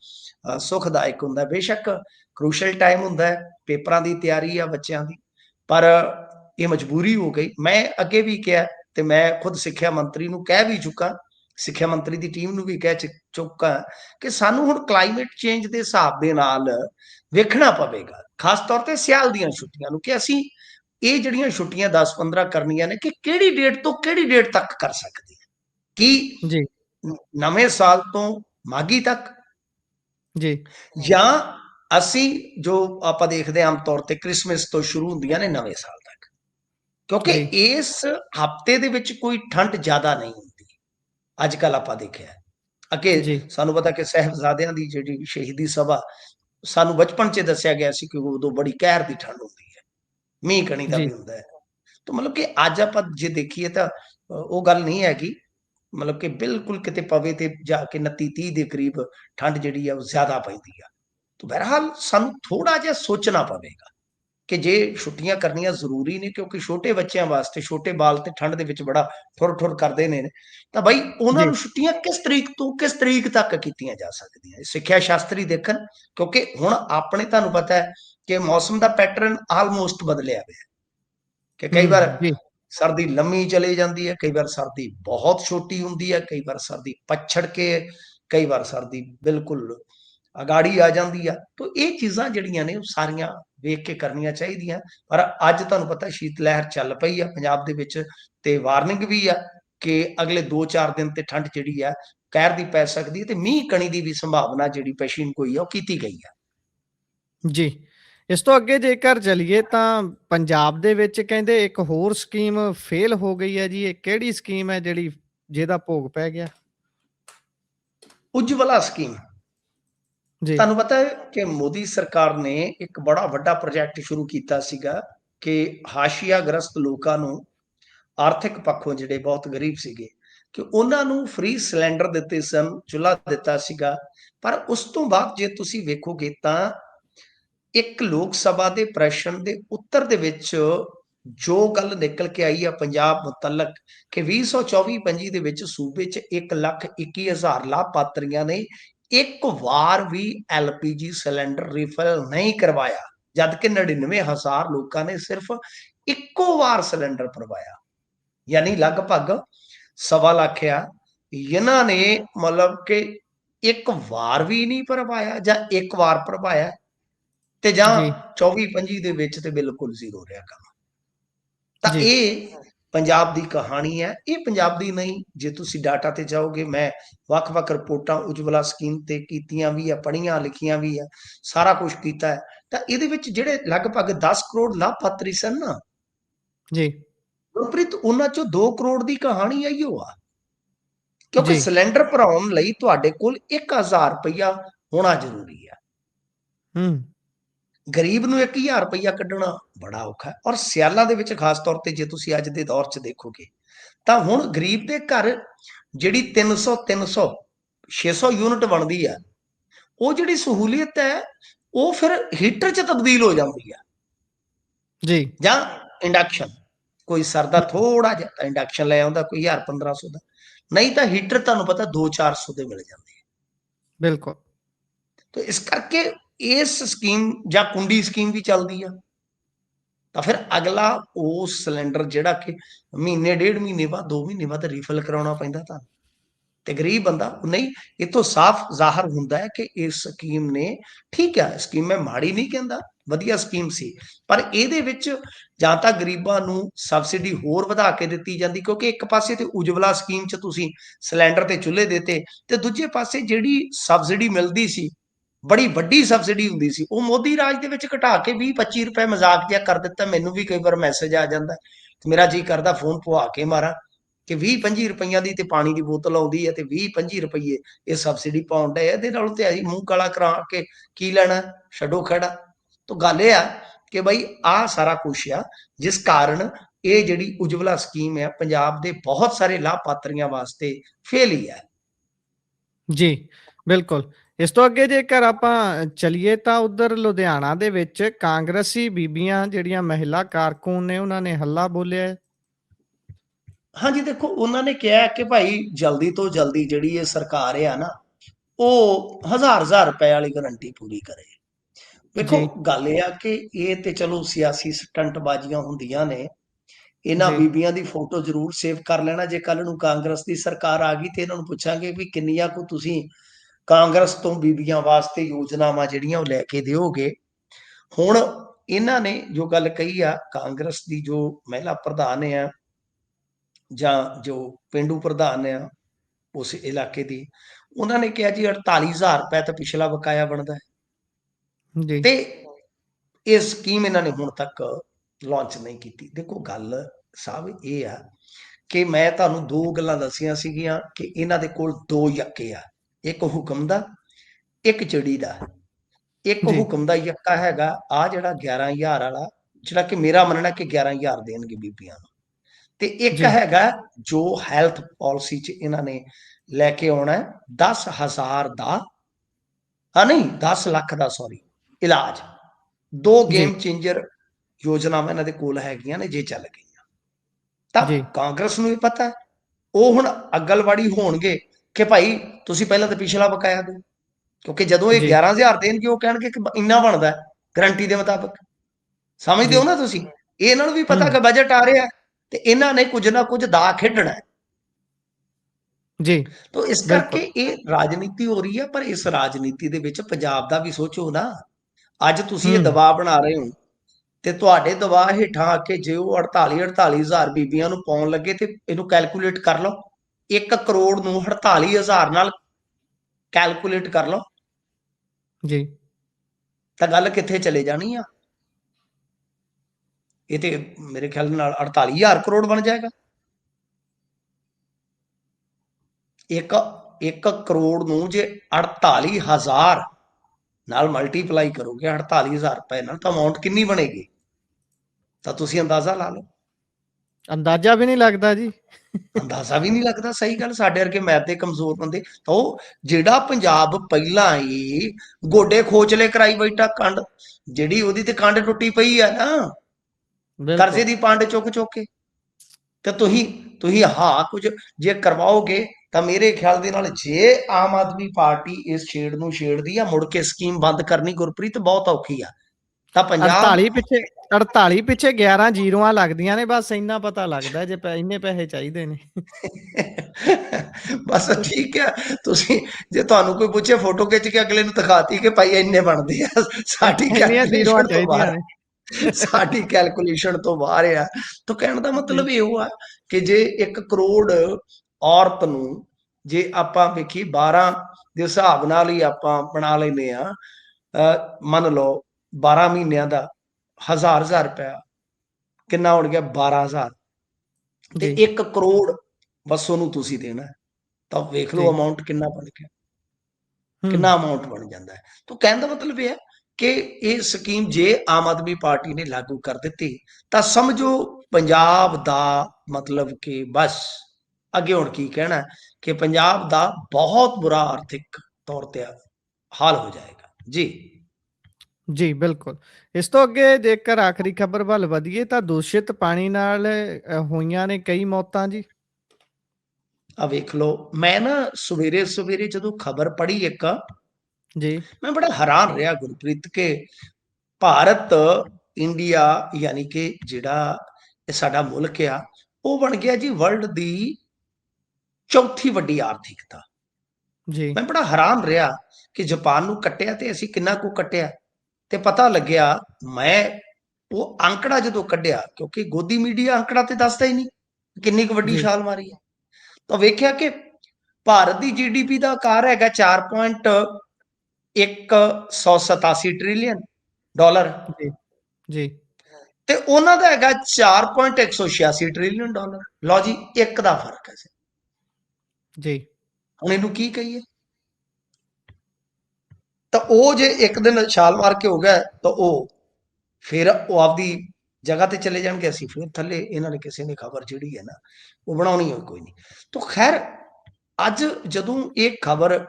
ਸੁਖਦਾਇਕ ਹੁੰਦਾ। ਬੇਸ਼ੱਕ ਕ੍ਰੂਸ਼ਲ ਟਾਈਮ ਹੁੰਦਾ ਹੈ ਪੇਪਰਾਂ ਦੀ ਤਿਆਰੀ ਆ ਬੱਚਿਆਂ ਦੀ। ਪਰ ਇਹ ਮਜਬੂਰੀ ਹੋ ਗਈ। ਮੈਂ ਅੱਗੇ ਵੀ ਕਿਹਾ ਤੇ ਮੈਂ ਖੁਦ ਸਿੱਖਿਆ ਮੰਤਰੀ ਨੂੰ ਕਹਿ ਵੀ ਚੁੱਕਾ ਸਿੱਖਿਆ ਮੰਤਰੀ ਦੀ ਟੀਮ ਨੂੰ ਵੀ ਕਹਿ ਚੁੱਕਾ ਕਿ ਸਾਨੂੰ ਹੁਣ ਕਲਾਈਮੇਟ ਚੇਂਜ ਦੇ ਹਿਸਾਬ ਦੇ ਨਾਲ ਵੇਖਣਾ ਪਵੇਗਾ ਖਾਸ ਤੌਰ ਤੇ ਸਿਆਲ ਦੀਆਂ ਛੁੱਟੀਆਂ ਨੂੰ ਕਿ ਅਸੀਂ ਇਹ ਜਿਹੜੀਆਂ ਛੁੱਟੀਆਂ 10-15 ਕਰਨੀਆਂ ਨੇ ਕਿ ਕਿਹੜੀ ਡੇਟ ਤੋਂ ਕਿਹੜੀ ਡੇਟ ਤੱਕ ਕਰ ਸਕਦੇ ਹਾਂ? ਕੀ ਜੀ। ਨਵੇਂ ਸਾਲ ਤੋਂ ਮਾਗੀ ਤੱਕ? ਜੀ। ਜਾਂ ਅਸੀਂ ਜੋ ਆਪਾਂ ਦੇਖਦੇ ਆਮ ਤੌਰ ਤੇ ਕ੍ਰਿਸਮਸ ਤੋਂ ਸ਼ੁਰੂ ਹੁੰਦੀਆਂ ਨੇ ਨਵੇਂ ਸਾਲ। ਕਿਉਂਕਿ। ਇਸ ਹਫ਼ਤੇ ਦੇ ਵਿੱਚ ਕੋਈ ਠੰਡ ਜ਼ਿਆਦਾ ਨਹੀਂ ਹੁੰਦੀ। ਅੱਜ ਕੱਲ ਆਪਾਂ ਦੇਖਿਆ ਜੀ। ਸਾਨੂੰ ਪਤਾ ਕਿ ਸਹਿਬਜ਼ਾਦਿਆਂ ਦੀ ਜਿਹੜੀ ਸ਼ਹੀਦੀ ਸਭਾ ਸਾਨੂੰ ਬਚਪਨ 'ਚ ਦੱਸਿਆ ਗਿਆ ਸੀ ਕਿ ਉਦੋਂ ਬੜੀ ਕਹਿਰ ਦੀ ਠੰਡ ਹੁੰਦੀ ਹੈ। ਮੀਂਹ ਕਣੀ ਦਾ। ਵੀ ਹੁੰਦਾ ਹੈ। ਤਾਂ ਮਤਲਬ ਕਿ ਅੱਜ ਆਪਾਂ ਜੇ ਦੇਖੀਏ ਤਾਂ ਉਹ ਗੱਲ ਨਹੀਂ ਹੈਗੀ। ਮਤਲਬ ਕਿ ਬਿਲਕੁਲ ਕਿਤੇ ਪਵੇ ਤੇ ਜਾ ਕੇ 29 30 ਦੇ ਕਰੀਬ ਠੰਡ ਜਿਹੜੀ ਆ ਉਹ ਜ਼ਿਆਦਾ ਪੈਂਦੀ ਆ। ਤਾਂ ਬਹਰਹਾਲ ਸਾਨੂੰ ਥੋੜਾ ਜਿਹਾ ਸੋਚਣਾ ਪਵੇਗਾ। ਕਿ ਜੇ ਛੁੱਟੀਆਂ ਕਰਨੀਆਂ ਜ਼ਰੂਰੀ ਨੇ ਕਿਉਂਕਿ ਛੋਟੇ ਬੱਚਿਆਂ ਵਾਸਤੇ ਛੋਟੇ ਬਾਲ ਤੇ ਠੰਡ ਦੇ ਵਿੱਚ ਬੜਾ ਠੁਰ ਠੁਰ ਕਰਦੇ ਨੇ ਤਾਂ ਬਾਈ ਉਹਨਾਂ। ਨੂੰ ਛੁੱਟੀਆਂ ਕਿਸ ਤਰੀਕ ਤੋਂ ਕਿਸ ਤਰੀਕ ਤੱਕ ਕੀਤੀਆਂ ਜਾ ਸਕਦੀਆਂ ਇਹ ਸਿੱਖਿਆ ਸ਼ਾਸਤਰੀ ਦੇਖਣ ਕਿਉਂਕਿ ਹੁਣ ਆਪਣੇ ਤੁਹਾਨੂੰ ਪਤਾ ਹੈ ਕਿ ਮੌਸਮ ਦਾ ਪੈਟਰਨ ਆਲਮੋਸਟ ਬਦਲਿਆ ਹੋਇਆ ਕਿ ਕਈ ਵਾਰ ਸਰਦੀ ਲੰਮੀ ਚਲੀ ਜਾਂਦੀ ਹੈ ਕਈ ਵਾਰ ਸਰਦੀ ਬਹੁਤ ਛੋਟੀ ਹੁੰਦੀ ਹੈ ਕਈ ਵਾਰ ਸਰਦੀ ਪਛੜ ਕੇ ਕਈ ਵਾਰ ਸਰਦੀ ਬਿਲਕੁਲ ਅਗਾੜੀ ਆ ਜਾਂਦੀ ਆ। ਤਾਂ ਇਹ ਚੀਜ਼ਾਂ ਜਿਹੜੀਆਂ ਨੇ ਉਹ ਸਾਰੀਆਂ ਵੇਖ ਕੇ ਕਰਨੀਆਂ ਚਾਹੀਦੀਆਂ। ਪਰ ਅੱਜ ਤੁਹਾਨੂੰ ਪਤਾ ਸ਼ੀਤ ਲਹਿਰ ਚੱਲ ਪਈ ਆ ਪੰਜਾਬ ਦੇ ਵਿੱਚ ਤੇ ਵਾਰਨਿੰਗ ਵੀ ਆ ਕਿ ਅਗਲੇ 2-4 ਦਿਨ ਤੇ ਠੰਡ ਜਿਹੜੀ ਆ ਕਹਿਰ ਦੀ ਪੈ ਸਕਦੀ ਹੈ ਤੇ ਮੀਂਹ ਕਣੀ ਦੀ ਵੀ ਸੰਭਾਵਨਾ ਜਿਹੜੀ ਪੇਸ਼ੀਨ ਕੋਈ ਆ ਉਹ ਕੀਤੀ ਗਈ ਆ। ਜੀ ਇਸ ਤੋਂ ਅੱਗੇ ਜੇਕਰ ਚਲੀਏ ਤਾਂ ਪੰਜਾਬ ਦੇ ਵਿੱਚ ਕਹਿੰਦੇ ਇੱਕ ਹੋਰ ਸਕੀਮ ਫੇਲ ਹੋ ਗਈ ਹੈ ਜੀ ਇਹ ਕਿਹੜੀ ਸਕੀਮ ਹੈ ਜਿਹੜੀ ਜਿਹਦਾ ਭੋਗ ਪੈ ਗਿਆ? ਉਜਵਲਾ ਸਕੀਮ। ਤੁਹਾਨੂੰ ਪਤਾ ਹੈ ਕਿ ਮੋਦੀ ਸਰਕਾਰ ਨੇ ਇੱਕ ਬੜਾ ਵੱਡਾ ਪ੍ਰੋਜੈਕਟ ਸ਼ੁਰੂ ਕੀਤਾ ਸੀਗਾ ਕਿ ਹਾਸ਼ੀਆਗ੍ਰਸਤ ਲੋਕਾਂ ਨੂੰ ਆਰਥਿਕ ਪੱਖੋਂ ਜਿਹੜੇ ਬਹੁਤ ਗਰੀਬ ਸੀਗੇ, ਕਿ ਉਹਨਾਂ ਨੂੰ ਫ੍ਰੀ ਸਿਲੰਡਰ ਦਿੱਤੇ ਸਨ, ਚੁੱਲ੍ਹਾ ਦਿੱਤਾ ਸੀਗਾ। ਪਰ ਉਸ ਤੋਂ ਬਾਅਦ ਜੇ ਤੁਸੀਂ ਵੇਖੋਗੇ ਤਾਂ ਇੱਕ ਲੋਕ ਸਭਾ ਦੇ ਪ੍ਰਸ਼ਨ ਦੇ ਉੱਤਰ ਦੇ ਵਿੱਚ ਜੋ ਗੱਲ ਨਿਕਲ ਕੇ ਆਈ ਆ ਪੰਜਾਬ ਮੁਤਲਕ, ਕਿ 2024-25 ਦੇ ਵਿੱਚ ਸੂਬੇ 'ਚ 1 ਲੱਖ 21 ਹਜ਼ਾਰ ਲਾਭਪਾਤਰੀਆਂ ਨੇ ਇੱਕ ਵਾਰ ਵੀ ਐਲਪੀਜੀ ਸਿਲੰਡਰ ਰਿਫਿਲ ਨਹੀਂ ਕਰਵਾਇਆ ਜਦ ਕਿ 99 ਹਜ਼ਾਰ ਲੋਕਾਂ ਨੇ ਸਿਰਫ ਇੱਕੋ ਵਾਰ ਸਿਲੰਡਰ ਭਰਵਾਇਆ। ਯਾਨੀ ਲਗਭਗ ਸਵਾ ਲੱਖ ਆ। ਇਹਨਾਂ ਨੇ ਮਤਲਬ ਕਿ ਇੱਕ ਵਾਰ ਵੀ ਨਹੀਂ ਭਰਵਾਇਆ ਜਾਂ ਇੱਕ ਵਾਰ ਭਰਵਾਇਆ ਤੇ ਜਾਂ ਜੀ। 24 25 ਦੇ ਵਿੱਚ ਤੇ ਬਿਲਕੁਲ ਜ਼ੀਰੋ ਰਿਹਾ ਕੰਮ। ਤਾਂ। ਇਹ ਪੰਜਾਬ ਦੀ ਕਹਾਣੀ ਹੈ। ਇਹ ਪੰਜਾਬ ਦੀ ਨਹੀਂ ਜੇ ਤੁਸੀਂ ਡਾਟਾ ਤੇ ਜਾਓਗੇ ਮੈਂ ਵੱਖ-ਵੱਖ ਰਿਪੋਰਟਾਂ ਉਜਵਲਾ ਸਕੀਮ ਤੇ ਕੀਤੀਆਂ ਵੀ ਆ ਪੜੀਆਂ ਲਿਖੀਆਂ ਵੀ ਆ ਸਾਰਾ ਕੁਝ ਕੀਤਾ ਹੈ। ਤਾਂ ਇਹਦੇ ਵਿੱਚ ਜਿਹੜੇ ਲਗਭਗ 10 ਕਰੋੜ ਲਾਭਪਾਤਰੀ ਸਨ ਨਾ। ਜੀ। ਗੁਰਪ੍ਰੀਤ ਉਹਨਾਂ ਚੋਂ 2 ਕਰੋੜ ਦੀ ਕਹਾਣੀ ਆਈ ਹੋ ਆ। ਕਿਉਂਕਿ। ਸਿਲੰਡਰ ਭਰਾਉਣ ਲਈ ਤੁਹਾਡੇ ਕੋਲ 1000 ਰੁਪਇਆ ਹੋਣਾ ਜ਼ਰੂਰੀ ਹੈ ਹੂੰ। ਗਰੀਬ ਨੂੰ 1000 ਰੁਪਇਆ ਕੱਢਣਾ ਬੜਾ ਔਖਾ ਹੈ। ਔਰ ਸਿਆਲਾਂ ਦੇ ਵਿੱਚ ਖਾਸ ਤੌਰ ਤੇ ਜੇ ਤੁਸੀਂ ਅੱਜ ਦੇ ਦੌਰ 'ਚ ਦੇਖੋਗੇ ਤਾਂ ਹੁਣ ਗਰੀਬ ਦੇ ਘਰ ਜਿਹੜੀ 300 300 600 ਯੂਨਿਟ ਬਣਦੀ ਆ ਉਹ ਜਿਹੜੀ ਸਹੂਲੀਅਤ ਹੈ ਉਹ ਫਿਰ ਹੀਟਰ 'ਚ ਤਬਦੀਲ ਹੋ ਜਾਂਦੀ ਆ। ਜੀ। ਜਾਂ ਇੰਡਕਸ਼ਨ ਕੋਈ ਸਰਦਾ ਥੋੜਾ ਜਿਹਾ ਤਾਂ ਇੰਡਕਸ਼ਨ ਲੈ ਆਉਂਦਾ ਕੋਈ 1000 1500 ਦਾ। ਨਹੀਂ ਤਾਂ ਹੀਟਰ ਤੁਹਾਨੂੰ ਪਤਾ 2 400 ਦੇ ਮਿਲ ਜਾਂਦੇ ਆ। ਬਿਲਕੁਲ। ਤੇ ਇਸ ਕਰਕੇ ਇਸ ਸਕੀਮ ਜਾਂ ਕੁੰਡੀ ਸਕੀਮ ਵੀ ਚੱਲਦੀ ਆ। ਤਾਂ ਫਿਰ ਅਗਲਾ ਉਹ ਸਿਲੰਡਰ ਜਿਹੜਾ ਕਿ ਮਹੀਨੇ, ਡੇਢ ਮਹੀਨੇ ਬਾਅਦ 2 ਮਹੀਨੇ ਬਾਅਦ ਰੀਫਿਲ ਕਰਾਉਣਾ ਪੈਂਦਾ ਤਾਂ। ਤੇ ਗਰੀਬ ਬੰਦਾ, ਨਹੀਂ, ਇਹ ਤੋਂ ਸਾਫ਼ ਜ਼ਾਹਰ ਹੁੰਦਾ ਹੈ ਕਿ ਇਸ ਸਕੀਮ ਨੇ, ਠੀਕ ਹੈ ਸਕੀਮ ਮੈਂ ਮਾੜੀ ਨਹੀਂ ਕਹਿੰਦਾ, ਵਧੀਆ ਸਕੀਮ ਸੀ, ਪਰ ਇਹਦੇ ਵਿੱਚ ਜਾਂ ਤਾਂ ਗਰੀਬਾਂ ਨੂੰ ਸਬਸਿਡੀ ਹੋਰ ਵਧਾ ਕੇ ਦਿੱਤੀ ਜਾਂਦੀ, ਕਿਉਂਕਿ ਇੱਕ ਪਾਸੇ ਤੇ ਉਜਵਲਾ ਸਕੀਮ 'ਚ ਤੁਸੀਂ ਸਿਲੰਡਰ ਤੇ ਚੁੱਲ੍ਹੇ ਦਿੱਤੇ ਤੇ ਦੂਜੇ ਪਾਸੇ ਜਿਹੜੀ ਸਬਸਿਡੀ ਮਿਲਦੀ ਸੀ ਬੜੀ ਵੱਡੀ ਸਬਸਿਡੀ ਹੁੰਦੀ ਸੀ। ਉਹ ਮੋਦੀ ਰਾਜ ਦੇ ਵਿੱਚ ਘਟਾ ਕੇ 20 25 ਰੁਪਏ ਮਜ਼ਾਕ ਜਿਹਾ ਕਰ ਦਿੱਤਾ। ਮੈਨੂੰ ਵੀ ਕਈ ਵਾਰ ਮੈਸੇਜ ਆ ਜਾਂਦਾ। ਤੇ ਮੇਰਾ ਜੀ ਕਰਦਾ ਫੋਨ ਪਵਾ ਕੇ ਮਾਰਾਂ ਕਿ 20 25 ਰੁਪਈਆਂ ਦੀ ਤੇ ਪਾਣੀ ਦੀ ਬੋਤਲ ਆਉਂਦੀ ਹੈ ਤੇ 20 25 ਰੁਪਏ ਇਹ ਸਬਸਿਡੀ ਪਾਉਣ ਡਏ ਇਹਦੇ ਨਾਲ ਤੇ ਅਸੀਂ ਮੂੰਹ ਕਾਲਾ ਕਰਾ ਕੇ ਕੀ ਲੈਣਾ? ਛੱਡੋ ਖੜਾ। ਤਾਂ ਗੱਲ ਇਹ ਆ ਕਿ ਬਈ ਆ ਸਾਰਾ ਕੁਛ ਆ, ਜਿਸ ਕਾਰਨ ਇਹ ਜਿਹੜੀ ਉਜਵਲਾ ਸਕੀਮ ਹੈ ਪੰਜਾਬ ਦੇ ਬਹੁਤ ਸਾਰੇ ਲਾਭਪਾਤਰੀਆਂ ਵਾਸਤੇ ਫੇਲ ਹੀ ਹੈ ਜੀ, ਬਿਲਕੁਲ। ਇਸ ਤੋਂ ਅੱਗੇ ਜੇਕਰ ਆਪਾਂ ਚਲੀਏ ਤਾਂ ਉਧਰ ਲੁਧਿਆਣਾ ਦੇ ਵਿੱਚ ਕਾਂਗਰਸੀ ਬੀਬੀਆਂ ਜਿਹੜੀਆਂ ਮਹਿਲਾ ਕਾਰਕੁਨ ਨੇ ਉਹਨਾਂ ਨੇ ਹੱਲਾ ਬੋਲਿਆ ਹੈ। ਹਾਂਜੀ ਦੇਖੋ ਉਹਨਾਂ ਨੇ ਕਿਹਾ ਕਿ ਭਾਈ ਜਲਦੀ ਤੋਂ ਜਲਦੀ ਜਿਹੜੀ ਇਹ ਸਰਕਾਰ ਆ ਨਾ ਉਹ ਹਜ਼ਾਰ ਹਜ਼ਾਰ ਰੁਪਏ ਵਾਲੀ ਗਾਰੰਟੀ ਪੂਰੀ ਕਰੇ ਜੀ। ਗੱਲ ਇਹ ਆ ਕਿ ਇਹ ਤੇ ਚਲੋ ਸਿਆਸੀ ਸਟੰਟਬਾਜ਼ੀਆਂ ਹੁੰਦੀਆਂ ਨੇ ਇਹਨਾਂ। ਬੀਬੀਆਂ ਦੀ ਫੋਟੋ ਜ਼ਰੂਰ ਸੇਵ ਕਰ ਲੈਣਾ ਜੇ ਕੱਲ ਨੂੰ ਕਾਂਗਰਸ ਦੀ ਸਰਕਾਰ ਆ ਗਈ ਤੇ ਇਹਨਾਂ ਨੂੰ ਪੁੱਛਾਂਗੇ ਵੀ ਕਿੰਨੀਆਂ ਕੁ ਤੁਸੀਂ ਕਾਂਗਰਸ ਤੋਂ ਬੀਬੀਆਂ ਵਾਸਤੇ ਯੋਜਨਾਵਾਂ ਜਿਹੜੀਆਂ ਉਹ ਲੈ ਕੇ ਦਿਓਗੇ। ਹੁਣ ਇਹਨਾਂ ਨੇ ਜੋ ਗੱਲ ਕਹੀ ਆ ਕਾਂਗਰਸ ਦੀ ਜੋ ਮਹਿਲਾ ਪ੍ਰਧਾਨ ਆ ਜਾਂ ਜੋ ਪਿੰਡੂ ਪ੍ਰਧਾਨ ਆ ਉਸ ਇਲਾਕੇ ਦੀ ਉਹਨਾਂ ਨੇ ਕਿਹਾ ਜੀ 48000 ਰੁਪਏ ਤਾਂ ਪਿਛਲਾ ਬਕਾਇਆ ਬਣਦਾ ਹੈ। ਜੀ। ਤੇ ਇਹ ਸਕੀਮ ਇਹਨਾਂ ਨੇ ਹੁਣ ਤੱਕ ਲਾਂਚ ਨਹੀਂ ਕੀਤੀ। ਦੇਖੋ ਗੱਲ ਸਾਹਿਬ ਇਹ ਆ ਕਿ ਮੈਂ ਤੁਹਾਨੂੰ ਦੋ ਗੱਲਾਂ ਦੱਸੀਆਂ ਸੀਗੀਆਂ ਕਿ ਇਹਨਾਂ ਦੇ ਕੋਲ ਦੋ ਯੱਕੇ ਆ। ਇੱਕ ਹੁਕਮ ਦਾ ਇੱਕ ਚਿੜੀ ਦਾ ਇੱਕ। ਹੁਕਮ ਦਾ ਯੱਕਾ ਹੈਗਾ ਆ ਜਿਹੜਾ 11000 ਵਾਲਾ ਜਿਹੜਾ ਕਿ ਮੇਰਾ ਮੰਨਣਾ ਕਿ 11000 ਦੇਣਗੇ ਬੀਬੀਆਂ ਨੂੰ ਤੇ ਇੱਕ। ਹੈਗਾ ਜੋ ਹੈਲਥ ਪਾਲਿਸੀ ਚ ਇਹਨਾਂ ਨੇ ਲੈ ਕੇ ਆਉਣਾ ਹੈ 10000 ਦਾ ਹਾਂ ਨਹੀਂ 10 ਲੱਖ ਦਾ ਸੌਰੀ ਇਲਾਜ ਦੋ। ਗੇਮ ਚੇਂਜਰ ਯੋਜਨਾਵਾਂ ਇਹਨਾਂ ਦੇ ਕੋਲ ਹੈਗੀਆਂ ਨੇ ਜੇ ਚੱਲ ਗਈਆਂ ਤਾਂ। ਕਾਂਗਰਸ ਨੂੰ ਵੀ ਪਤਾ ਉਹ ਹੁਣ ਅਗਲਵਾੜੀ ਹੋਣਗੇ ਕਿ ਭਾਈ ਤੁਸੀਂ ਪਹਿਲਾਂ ਤਾਂ ਪਿਛਲਾ ਬਕਾਇਆ ਦਿਓ ਕਿਉਂਕਿ ਜਦੋਂ ਇਹ ਜੀ। 11000 ਦੇਣਗੇ ਉਹ ਕਹਿਣਗੇ ਕਿ ਇੰਨਾ ਬਣਦਾ ਗਰੰਟੀ ਦੇ ਮੁਤਾਬਕ ਸਮਝਦੇ ਹੋ। ਨਾ ਤੁਸੀਂ ਇਹ ਇਹਨਾਂ ਨੂੰ ਵੀ ਪਤਾ। ਕਿ ਬਜਟ ਆ ਰਿਹਾ ਤੇ ਇਹਨਾਂ ਨੇ ਕੁਝ ਨਾ ਕੁਝ ਦਾ ਖੇਡਣਾ ਹੈ ਜੀ ਤੋ ਇਸ। ਕਰਕੇ ਇਹ ਰਾਜਨੀਤੀ ਹੋ ਰਹੀ ਹੈ ਪਰ ਇਸ ਰਾਜਨੀਤੀ ਦੇ ਵਿੱਚ ਪੰਜਾਬ ਦਾ ਵੀ ਸੋਚੋ ਨਾ ਅੱਜ ਤੁਸੀਂ ਇਹ। ਦਬਾਅ ਬਣਾ ਰਹੇ ਹੋ ਤੇ ਤੁਹਾਡੇ ਦਬਾਅ ਹੇਠਾਂ ਆ ਕੇ ਜੇ ਉਹ 48 48000 ਬੀਬੀਆਂ ਨੂੰ ਪਾਉਣ ਲੱਗੇ ਤੇ ਇਹਨੂੰ ਕੈਲਕੂਲੇਟ ਕਰ ਲਓ 1 ਕਰੋੜ ਨੂੰ 48000 ਨਾਲ ਕੈਲਕੂਲੇਟ ਕਰ ਲਓ। ਜੀ। ਤਾਂ ਗੱਲ ਕਿੱਥੇ ਚਲੇ ਜਾਣੀ ਆ? ਇਹ ਤੇ ਮੇਰੇ ਖਿਆਲ ਨਾਲ 48000 ਕਰੋੜ ਬਣ ਜਾਏਗਾ। ਇੱਕ 1 ਕਰੋੜ ਨੂੰ ਜੇ 48000 ਨਾਲ ਮਲਟੀਪਲਾਈ ਕਰੋਗੇ 48000 ਰੁਪਏ ਨਾਲ ਤਾਂ ਅਮਾਉਂਟ ਕਿੰਨੀ ਬਣੇਗੀ? ਤਾਂ ਤੁਸੀਂ ਅੰਦਾਜ਼ਾ ਲਾ ਲਓ। ਅੰਦਾਜ਼ਾ ਵੀ ਨਹੀਂ ਲੱਗਦਾ ਜੀ। ਅੰਦਾਜ਼ਾ ਵੀ ਨਹੀਂ ਲੱਗਦਾ ਸਹੀ ਗੱਲ ਸਾਡੇ ਵਰਗੇ ਮੈਥ ਦੇ ਕਮਜ਼ੋਰ ਬੰਦੇ। ਤਾਂ ਉਹ ਜਿਹੜਾ ਪੰਜਾਬ ਪਹਿਲਾਂ ਹੀ ਗੋਡੇ ਖੋਚਲੇ ਕਰਾਈ ਬੈਠਾ ਕੰਡ ਜਿਹੜੀ ਉਹਦੀ ਤੇ ਕੰਡ ਟੁੱਟੀ ਪਈ ਆ ਨਾ ਕਰਜ਼ੇ ਦੀ ਪੰਡ ਚੁੱਕ ਚੁੱਕ ਕੇ। ਤੇ ਤੁਸੀਂ ਤੁਸੀਂ ਹਾਂ ਕੁਝ ਜੇ ਕਰਵਾਓਗੇ ਤਾਂ ਮੇਰੇ ਖਿਆਲ ਦੇ ਨਾਲ ਜੇ ਆਮ ਆਦਮੀ ਪਾਰਟੀ ਇਸ ਛੇੜ ਨੂੰ ਛੇੜਦੀ ਆ ਮੁੜ ਕੇ ਸਕੀਮ ਬੰਦ ਕਰਨੀ ਗੁਰਪ੍ਰੀਤ ਬਹੁਤ ਔਖੀ ਆ। ਤਾਂ ਪੰਜਾਬ 48 ਪਿੱਛੇ 48 ਪਿੱਛੇ 11 ਜ਼ੀਰੋਆਂ ਲੱਗਦੀਆਂ ਨੇ ਬਸ ਇੰਨਾ ਪਤਾ ਲੱਗਦਾ ਜੇ ਇੰਨੇ ਪੈਸੇ ਚਾਹੀਦੇ ਨੇ। ਬਸ ਠੀਕ ਹੈ ਤੁਸੀਂ ਜੇ ਤੁਹਾਨੂੰ ਕੋਈ ਪੁੱਛੇ ਫੋਟੋ ਖਿੱਚ ਕੇ ਅਗਲੇ ਨੂੰ ਦਿਖਾਤੀ ਕਿ ਭਾਈ ਇੰਨੇ ਬਣਦੇ ਆ ਸਾਡੀ calculation ਤੋਂ ਬਾਹਰ ਸਾਡੀ ਕੈਲਕੂਲੇਸ਼ਨ ਤੋਂ ਬਾਹਰ ਆ। ਤਾਂ ਕਹਿਣ ਦਾ ਮਤਲਬ ਇਹ ਆ ਕਿ ਜੇ 1 ਕਰੋੜ ਔਰਤ ਨੂੰ ਜੇ ਆਪਾਂ ਵੇਖੀ 12 ਦੇ ਹਿਸਾਬ ਨਾਲ ਹੀ ਆਪਾਂ ਬਣਾ ਲੈਨੇ ਆ ਮੰਨ ਲਓ 12 ਮਹੀਨਿਆਂ ਦਾ ਹਜ਼ਾਰ ਹਜ਼ਾਰ ਰੁਪਇਆ। ਕਿੰਨਾ ਹੋਣ ਗਿਆ? 12000 ਤੇ ਜੀ। 1 ਕਰੋੜ ਬਸ ਉਹਨੂੰ ਤੁਸੀਂ ਦੇਣਾ। ਤਾਂ ਵੇਖ ਲਓ। ਅਮਾਉਂਟ ਕਿੰਨਾ ਬਣ ਗਿਆ। ਕਿੰਨਾ ਅਮਾਉਂਟ ਬਣ ਜਾਂਦਾ ਹੈ। ਤਾਂ ਕਹਿਣ ਦਾ ਮਤਲਬ ਇਹ ਹੈ ਕਿ ਇਹ ਸਕੀਮ ਜੇ ਆਮ ਆਦਮੀ ਪਾਰਟੀ ਨੇ ਲਾਗੂ ਕਰ ਦਿੱਤੀ ਤਾਂ ਸਮਝੋ ਪੰਜਾਬ ਦਾ ਮਤਲਬ ਕਿ ਬਸ ਅੱਗੇ ਹੁਣ ਕੀ ਕਹਿਣਾ ਕਿ ਪੰਜਾਬ ਦਾ ਬਹੁਤ ਬੁਰਾ ਆਰਥਿਕ ਤੌਰ ਤੇ ਹਾਲ ਹੋ ਜਾਏਗਾ। ਜੀ। ਜੀ ਬਿਲਕੁਲ। ਇਸ ਤੋਂ ਅੱਗੇ ਜੇਕਰ ਆਖਰੀ ਖਬਰ ਵੱਲ ਵਧੀਏ ਤਾਂ ਦੂਸ਼ਿਤ ਪਾਣੀ ਨਾਲ ਅ, ਹੋਈਆਂ ਨੇ ਕਈ ਮੌਤਾਂ ਜੀ। ਆ ਵੇਖ ਲਓ ਮੈਂ ਨਾ ਸਵੇਰੇ ਸਵੇਰੇ ਜਦੋਂ ਖਬਰ ਪੜ੍ਹੀ ਇੱਕ ਜੀ। ਮੈਂ ਬੜਾ ਹੈਰਾਨ ਰਿਹਾ ਗੁਰਪ੍ਰੀਤ ਕਿ ਭਾਰਤ ਇੰਡੀਆ ਯਾਨੀ ਕਿ ਜਿਹੜਾ ਇਹ ਸਾਡਾ ਮੁਲਕ ਆ ਉਹ ਬਣ ਗਿਆ ਜੀ ਵਰਲਡ ਦੀ ਚੌਥੀ ਵੱਡੀ ਆਰਥਿਕਤਾ। ਜੀ। ਮੈਂ ਬੜਾ ਹੈਰਾਨ ਰਿਹਾ ਕਿ ਜਾਪਾਨ ਨੂੰ ਕੱਟਿਆ ਤੇ ਅਸੀਂ ਕਿੰਨਾ ਕੁ ਕੱਟਿਆ? ਤੇ ਪਤਾ ਲੱਗਿਆ ਮੈਂ ਉਹ ਅੰਕੜਾ ਜਦੋਂ ਕੱਢਿਆ ਕਿਉਂਕਿ ਗੋਦੀ ਮੀਡੀਆ ਅੰਕੜਾ ਤੇ ਦੱਸਦਾ ਹੀ ਨਹੀਂ ਕਿੰਨੀ ਕੁ ਵੱਡੀ। ਛਾਲ ਮਾਰੀ ਹੈ। ਤਾਂ ਵੇਖਿਆ ਕਿ ਭਾਰਤ ਦੀ ਜੀਡੀਪੀ ਦਾ ਆਕਾਰ ਹੈਗਾ 4.187 ਟ੍ਰਿਲੀਅਨ ਡਾਲਰ। ਜੀ ਜੀ। ਤੇ ਉਹਨਾਂ ਦਾ ਹੈਗਾ 4.186 ਟ੍ਰਿਲੀਅਨ ਡਾਲਰ। ਲਓ ਜੀ ਇੱਕ ਦਾ ਫ਼ਰਕ ਹੈ। ਜੀ। ਹੁਣ ਇਹਨੂੰ ਕੀ ਕਹੀਏ? ਤਾਂ ਉਹ ਜੇ ਇੱਕ ਦਿਨ ਛਾਲ ਮਾਰ ਕੇ ਹੋ ਗਿਆ, ਤਾਂ ਉਹ ਫਿਰ ਉਹ ਆਪਦੀ ਜਗ੍ਹਾ ਤੇ ਚਲੇ ਜਾਣਗੇ, ਅਸੀਂ ਫਿਰ ਥੱਲੇ, ਇਹਨਾਂ ਨੇ ਕਿਸੇ ਨੇ ਖਬਰ ਜਿਹੜੀ ਹੈ ਨਾ, ਉਹ ਬਣਾਉਣੀ ਹੋਈ, ਕੋਈ ਨਹੀਂ। ਤਾਂ ਖੈਰ, ਅੱਜ ਜਦੋਂ ਇਹ ਖਬਰ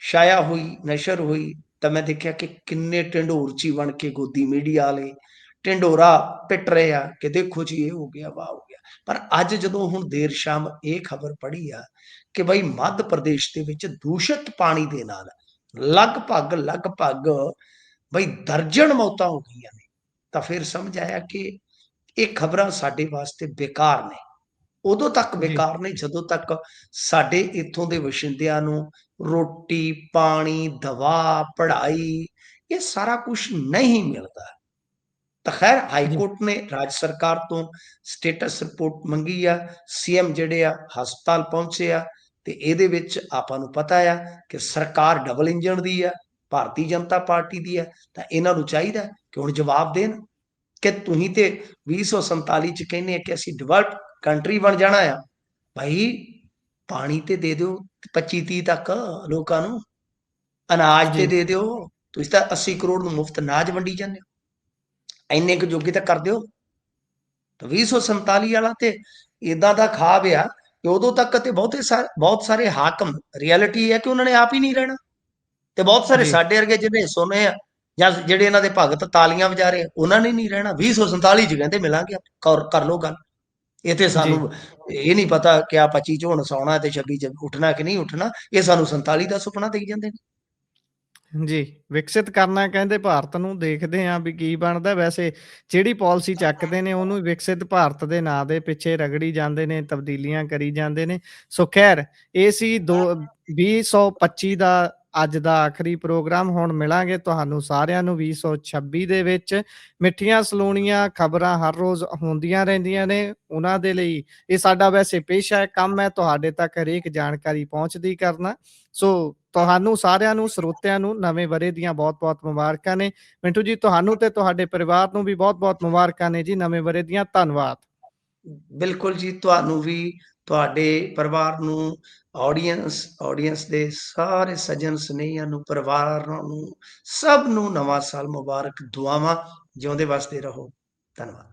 ਛਾਇਆ ਹੋਈ, ਨਸ਼ਰ ਹੋਈ, ਤਾਂ ਮੈਂ ਦੇਖਿਆ ਕਿ ਕਿੰਨੇ ਢੰਡੋਰਚੀ ਬਣ ਕੇ ਗੋਦੀ ਮੀਡੀਆ ਵਾਲੇ, ਢੰਡੋਰਾ ਪਿੱਟ ਰਹੇ ਆ ਕਿ ਦੇਖੋ ਜੀ, ਇਹ ਹੋ ਗਿਆ, ਵਾਹ ਹੋ ਗਿਆ। ਪਰ ਅੱਜ ਜਦੋਂ ਹੁਣ ਦੇਰ ਸ਼ਾਮ ਇਹ ਖਬਰ ਪੜੀ ਆ ਕਿ ਬਈ ਮੱਧ ਪ੍ਰਦੇਸ਼ ਦੇ ਵਿੱਚ ਦੂਸ਼ਿਤ ਪਾਣੀ ਦੇ ਨਾਲ ਲਗਭਗ ਲਗਭਗ ਬਈ ਦਰਜਨ ਮੌਤਾਂ ਹੋ ਗਈਆਂ ਨੇ। ਤਾਂ ਫਿਰ ਸਮਝ ਆਇਆ ਕਿ ਇਹ ਖਬਰਾਂ ਸਾਡੇ ਵਾਸਤੇ ਬੇਕਾਰ ਨੇ। ਉਦੋਂ ਤੱਕ। ਬੇਕਾਰ ਨੇ ਜਦੋਂ ਤੱਕ ਸਾਡੇ ਇੱਥੋਂ ਦੇ ਵਸਿੰਦਿਆਂ ਨੂੰ ਰੋਟੀ ਪਾਣੀ ਦਵਾ ਪੜ੍ਹਾਈ ਇਹ ਸਾਰਾ ਕੁਝ ਨਹੀਂ ਮਿਲਦਾ। ਤਾਂ ਖੈਰ ਹਾਈ। ਕੋਰਟ ਨੇ ਰਾਜ ਸਰਕਾਰ ਤੋਂ ਸਟੇਟਸ ਰਿਪੋਰਟ ਮੰਗੀ ਆ। ਸੀਐਮ ਜਿਹੜੇ ਆ ਹਸਪਤਾਲ ਪਹੁੰਚੇ ਆ। ਤੇ ਇਹਦੇ ਵਿੱਚ ਆਪਾਂ ਨੂੰ ਪਤਾ ਆ ਕਿ ਸਰਕਾਰ ਡਬਲ ਇੰਜਨ ਦੀ ਆ ਭਾਰਤੀ ਜਨਤਾ ਪਾਰਟੀ ਦੀ ਆ ਤਾਂ ਇਹਨਾਂ ਨੂੰ ਚਾਹੀਦਾ ਕਿ ਹੁਣ ਜਵਾਬ ਦੇਣ ਕਿ ਤੁਸੀਂ ਤੇ 2047 ਚ ਕਹਿੰਦੇ ਆ ਕਿ ਅਸੀਂ ਡਿਵੈਲਪ ਕੰਟਰੀ ਬਣ ਜਾਣਾ ਆ। ਭਾਈ ਪਾਣੀ ਤੇ ਦੇ ਦਿਓ 25 30 ਤੱਕ ਲੋਕਾਂ ਨੂੰ ਅਨਾਜ ਤੇ। ਦੇ ਦਿਓ ਤੁਸੀਂ ਤਾਂ 80 ਕਰੋੜ ਨੂੰ ਮੁਫਤ ਅਨਾਜ ਵੰਡੀ ਜਾਂਦੇ ਹੋ। ਇੰਨੇ ਕੁ ਜੋਗੇ ਤਾਂ ਕਰ ਦਿਓ। ਤਾਂ 2047 ਵਾਲਾ ਤੇ ਇਦਾਂ ਦਾ ਖਾਬ ਆ ਕਿ ਉਦੋਂ ਤੱਕ ਤੇ ਬਹੁਤੇ ਸਾਰੇ ਬਹੁਤ ਸਾਰੇ ਹਾਕਮ ਰਿਐਲਿਟੀ ਹੈ ਕਿ ਉਹਨਾਂ ਨੇ ਆਪ ਹੀ ਨਹੀਂ ਰਹਿਣਾ। ਤੇ ਬਹੁਤ ਸਾਰੇ। ਸਾਡੇ ਵਰਗੇ ਜਿਹੜੇ ਸੁਨੇ ਆ ਜਾਂ ਜਿਹੜੇ ਇਹਨਾਂ ਦੇ ਭਗਤ ਤਾਲੀਆਂ ਵਜਾ ਰਹੇ ਉਹਨਾਂ ਨੇ ਨਹੀਂ ਰਹਿਣਾ। 2047 ਚ ਕਹਿੰਦੇ ਮਿਲਾਂਗੇ ਕਰ ਕਰ ਲੋ ਗੱਲ। ਇਹ ਤੇ ਸਾਨੂੰ ਇਹ ਨਹੀਂ ਪਤਾ ਕਿ ਆ 25 ਚ ਹੁਣ ਸੌਣਾ ਤੇ 26 ਚ ਉੱਠਣਾ ਕਿ ਨਹੀਂ ਉੱਠਣਾ ਇਹ ਸਾਨੂੰ 47 ਦਾ ਸੁਪਨਾ ਦੇਈ ਜਾਂਦੇ ਨੇ। ਜੀ ਵਿਕਸਿਤ ਕਰਨਾ ਕਹਿੰਦੇ ਭਾਰਤ ਨੂੰ ਦੇਖਦੇ ਆਂ ਵੀ ਕੀ ਬਣਦਾ ਵੈਸੇ ਜਿਹੜੀ ਪਾਲਿਸੀ ਚੱਕਦੇ ਨੇ ਉਹਨੂੰ ਹੀ ਵਿਕਸਿਤ ਭਾਰਤ ਦੇ ਨਾਂ ਦੇ ਪਿੱਛੇ ਰਗੜੀ ਜਾਂਦੇ ਨੇ ਤਬਦੀਲੀਆਂ ਕਰੀ ਜਾਂਦੇ ਨੇ। ਸੋ ਖੈਰ ਇਹ ਸੀ ਦੋ 2025 ਦਾ ਅੱਜ ਦਾ ਆਖਰੀ ਪ੍ਰੋਗਰਾਮ। ਹੁਣ ਮਿਲਾਂਗੇ ਤੁਹਾਨੂੰ ਸਾਰਿਆਂ ਨੂੰ 2026 ਦੇ ਵਿੱਚ। ਮਿੱਠੀਆਂ ਸਲੋਣੀਆਂ ਖਬਰਾਂ ਹਰ ਰੋਜ਼ ਹੁੰਦੀਆਂ ਰਹਿੰਦੀਆਂ ਨੇ ਉਹਨਾਂ ਦੇ ਲਈ। ਇਹ ਸਾਡਾ ਵੈਸੇ ਪੇਸ਼ਾ ਹੈ ਕੰਮ ਹੈ ਤੁਹਾਡੇ ਤੱਕ ਹਰੇਕ ਜਾਣਕਾਰੀ ਪਹੁੰਚਦੀ ਕਰਨਾ। ਸੋ ਤੁਹਾਨੂੰ ਸਾਰਿਆਂ ਨੂੰ, ਸਰੋਤਿਆਂ ਨੂੰ ਨਵੇਂ ਬਰੇ ਦੀਆਂ ਬਹੁਤ-ਬਹੁਤ ਮੁਬਾਰਕਾਂ ਨੇ। ਮਿੰਟੂ ਜੀ, ਤੁਹਾਨੂੰ ਤੇ ਤੁਹਾਡੇ ਪਰਿਵਾਰ ਨੂੰ ਵੀ ਬਹੁਤ-ਬਹੁਤ ਮੁਬਾਰਕਾਂ ਨੇ ਜੀ, ਨਵੇਂ ਬਰੇ ਦੀਆਂ। ਧੰਨਵਾਦ। ਬਿਲਕੁਲ ਜੀ, ਤੁਹਾਨੂੰ ਵੀ ਤੁਹਾਡੇ ਪਰਿਵਾਰ ਨੂੰ ਆਡੀਅנס ਆਡੀਅנס ਦੇ ਸਾਰੇ ਸੱਜਣ ਸਨੇਹੀਆਂ ਨੂੰ, ਪਰਿਵਾਰ ਨੂੰ, ਸਭ ਨੂੰ ਨਵਾਂ ਸਾਲ ਮੁਬਾਰਕ ਦੁਆਵਾਂ ਜਿਉਂਦੇ ਵਾਸਤੇ ਰਹੋ। ਧੰਨਵਾਦ।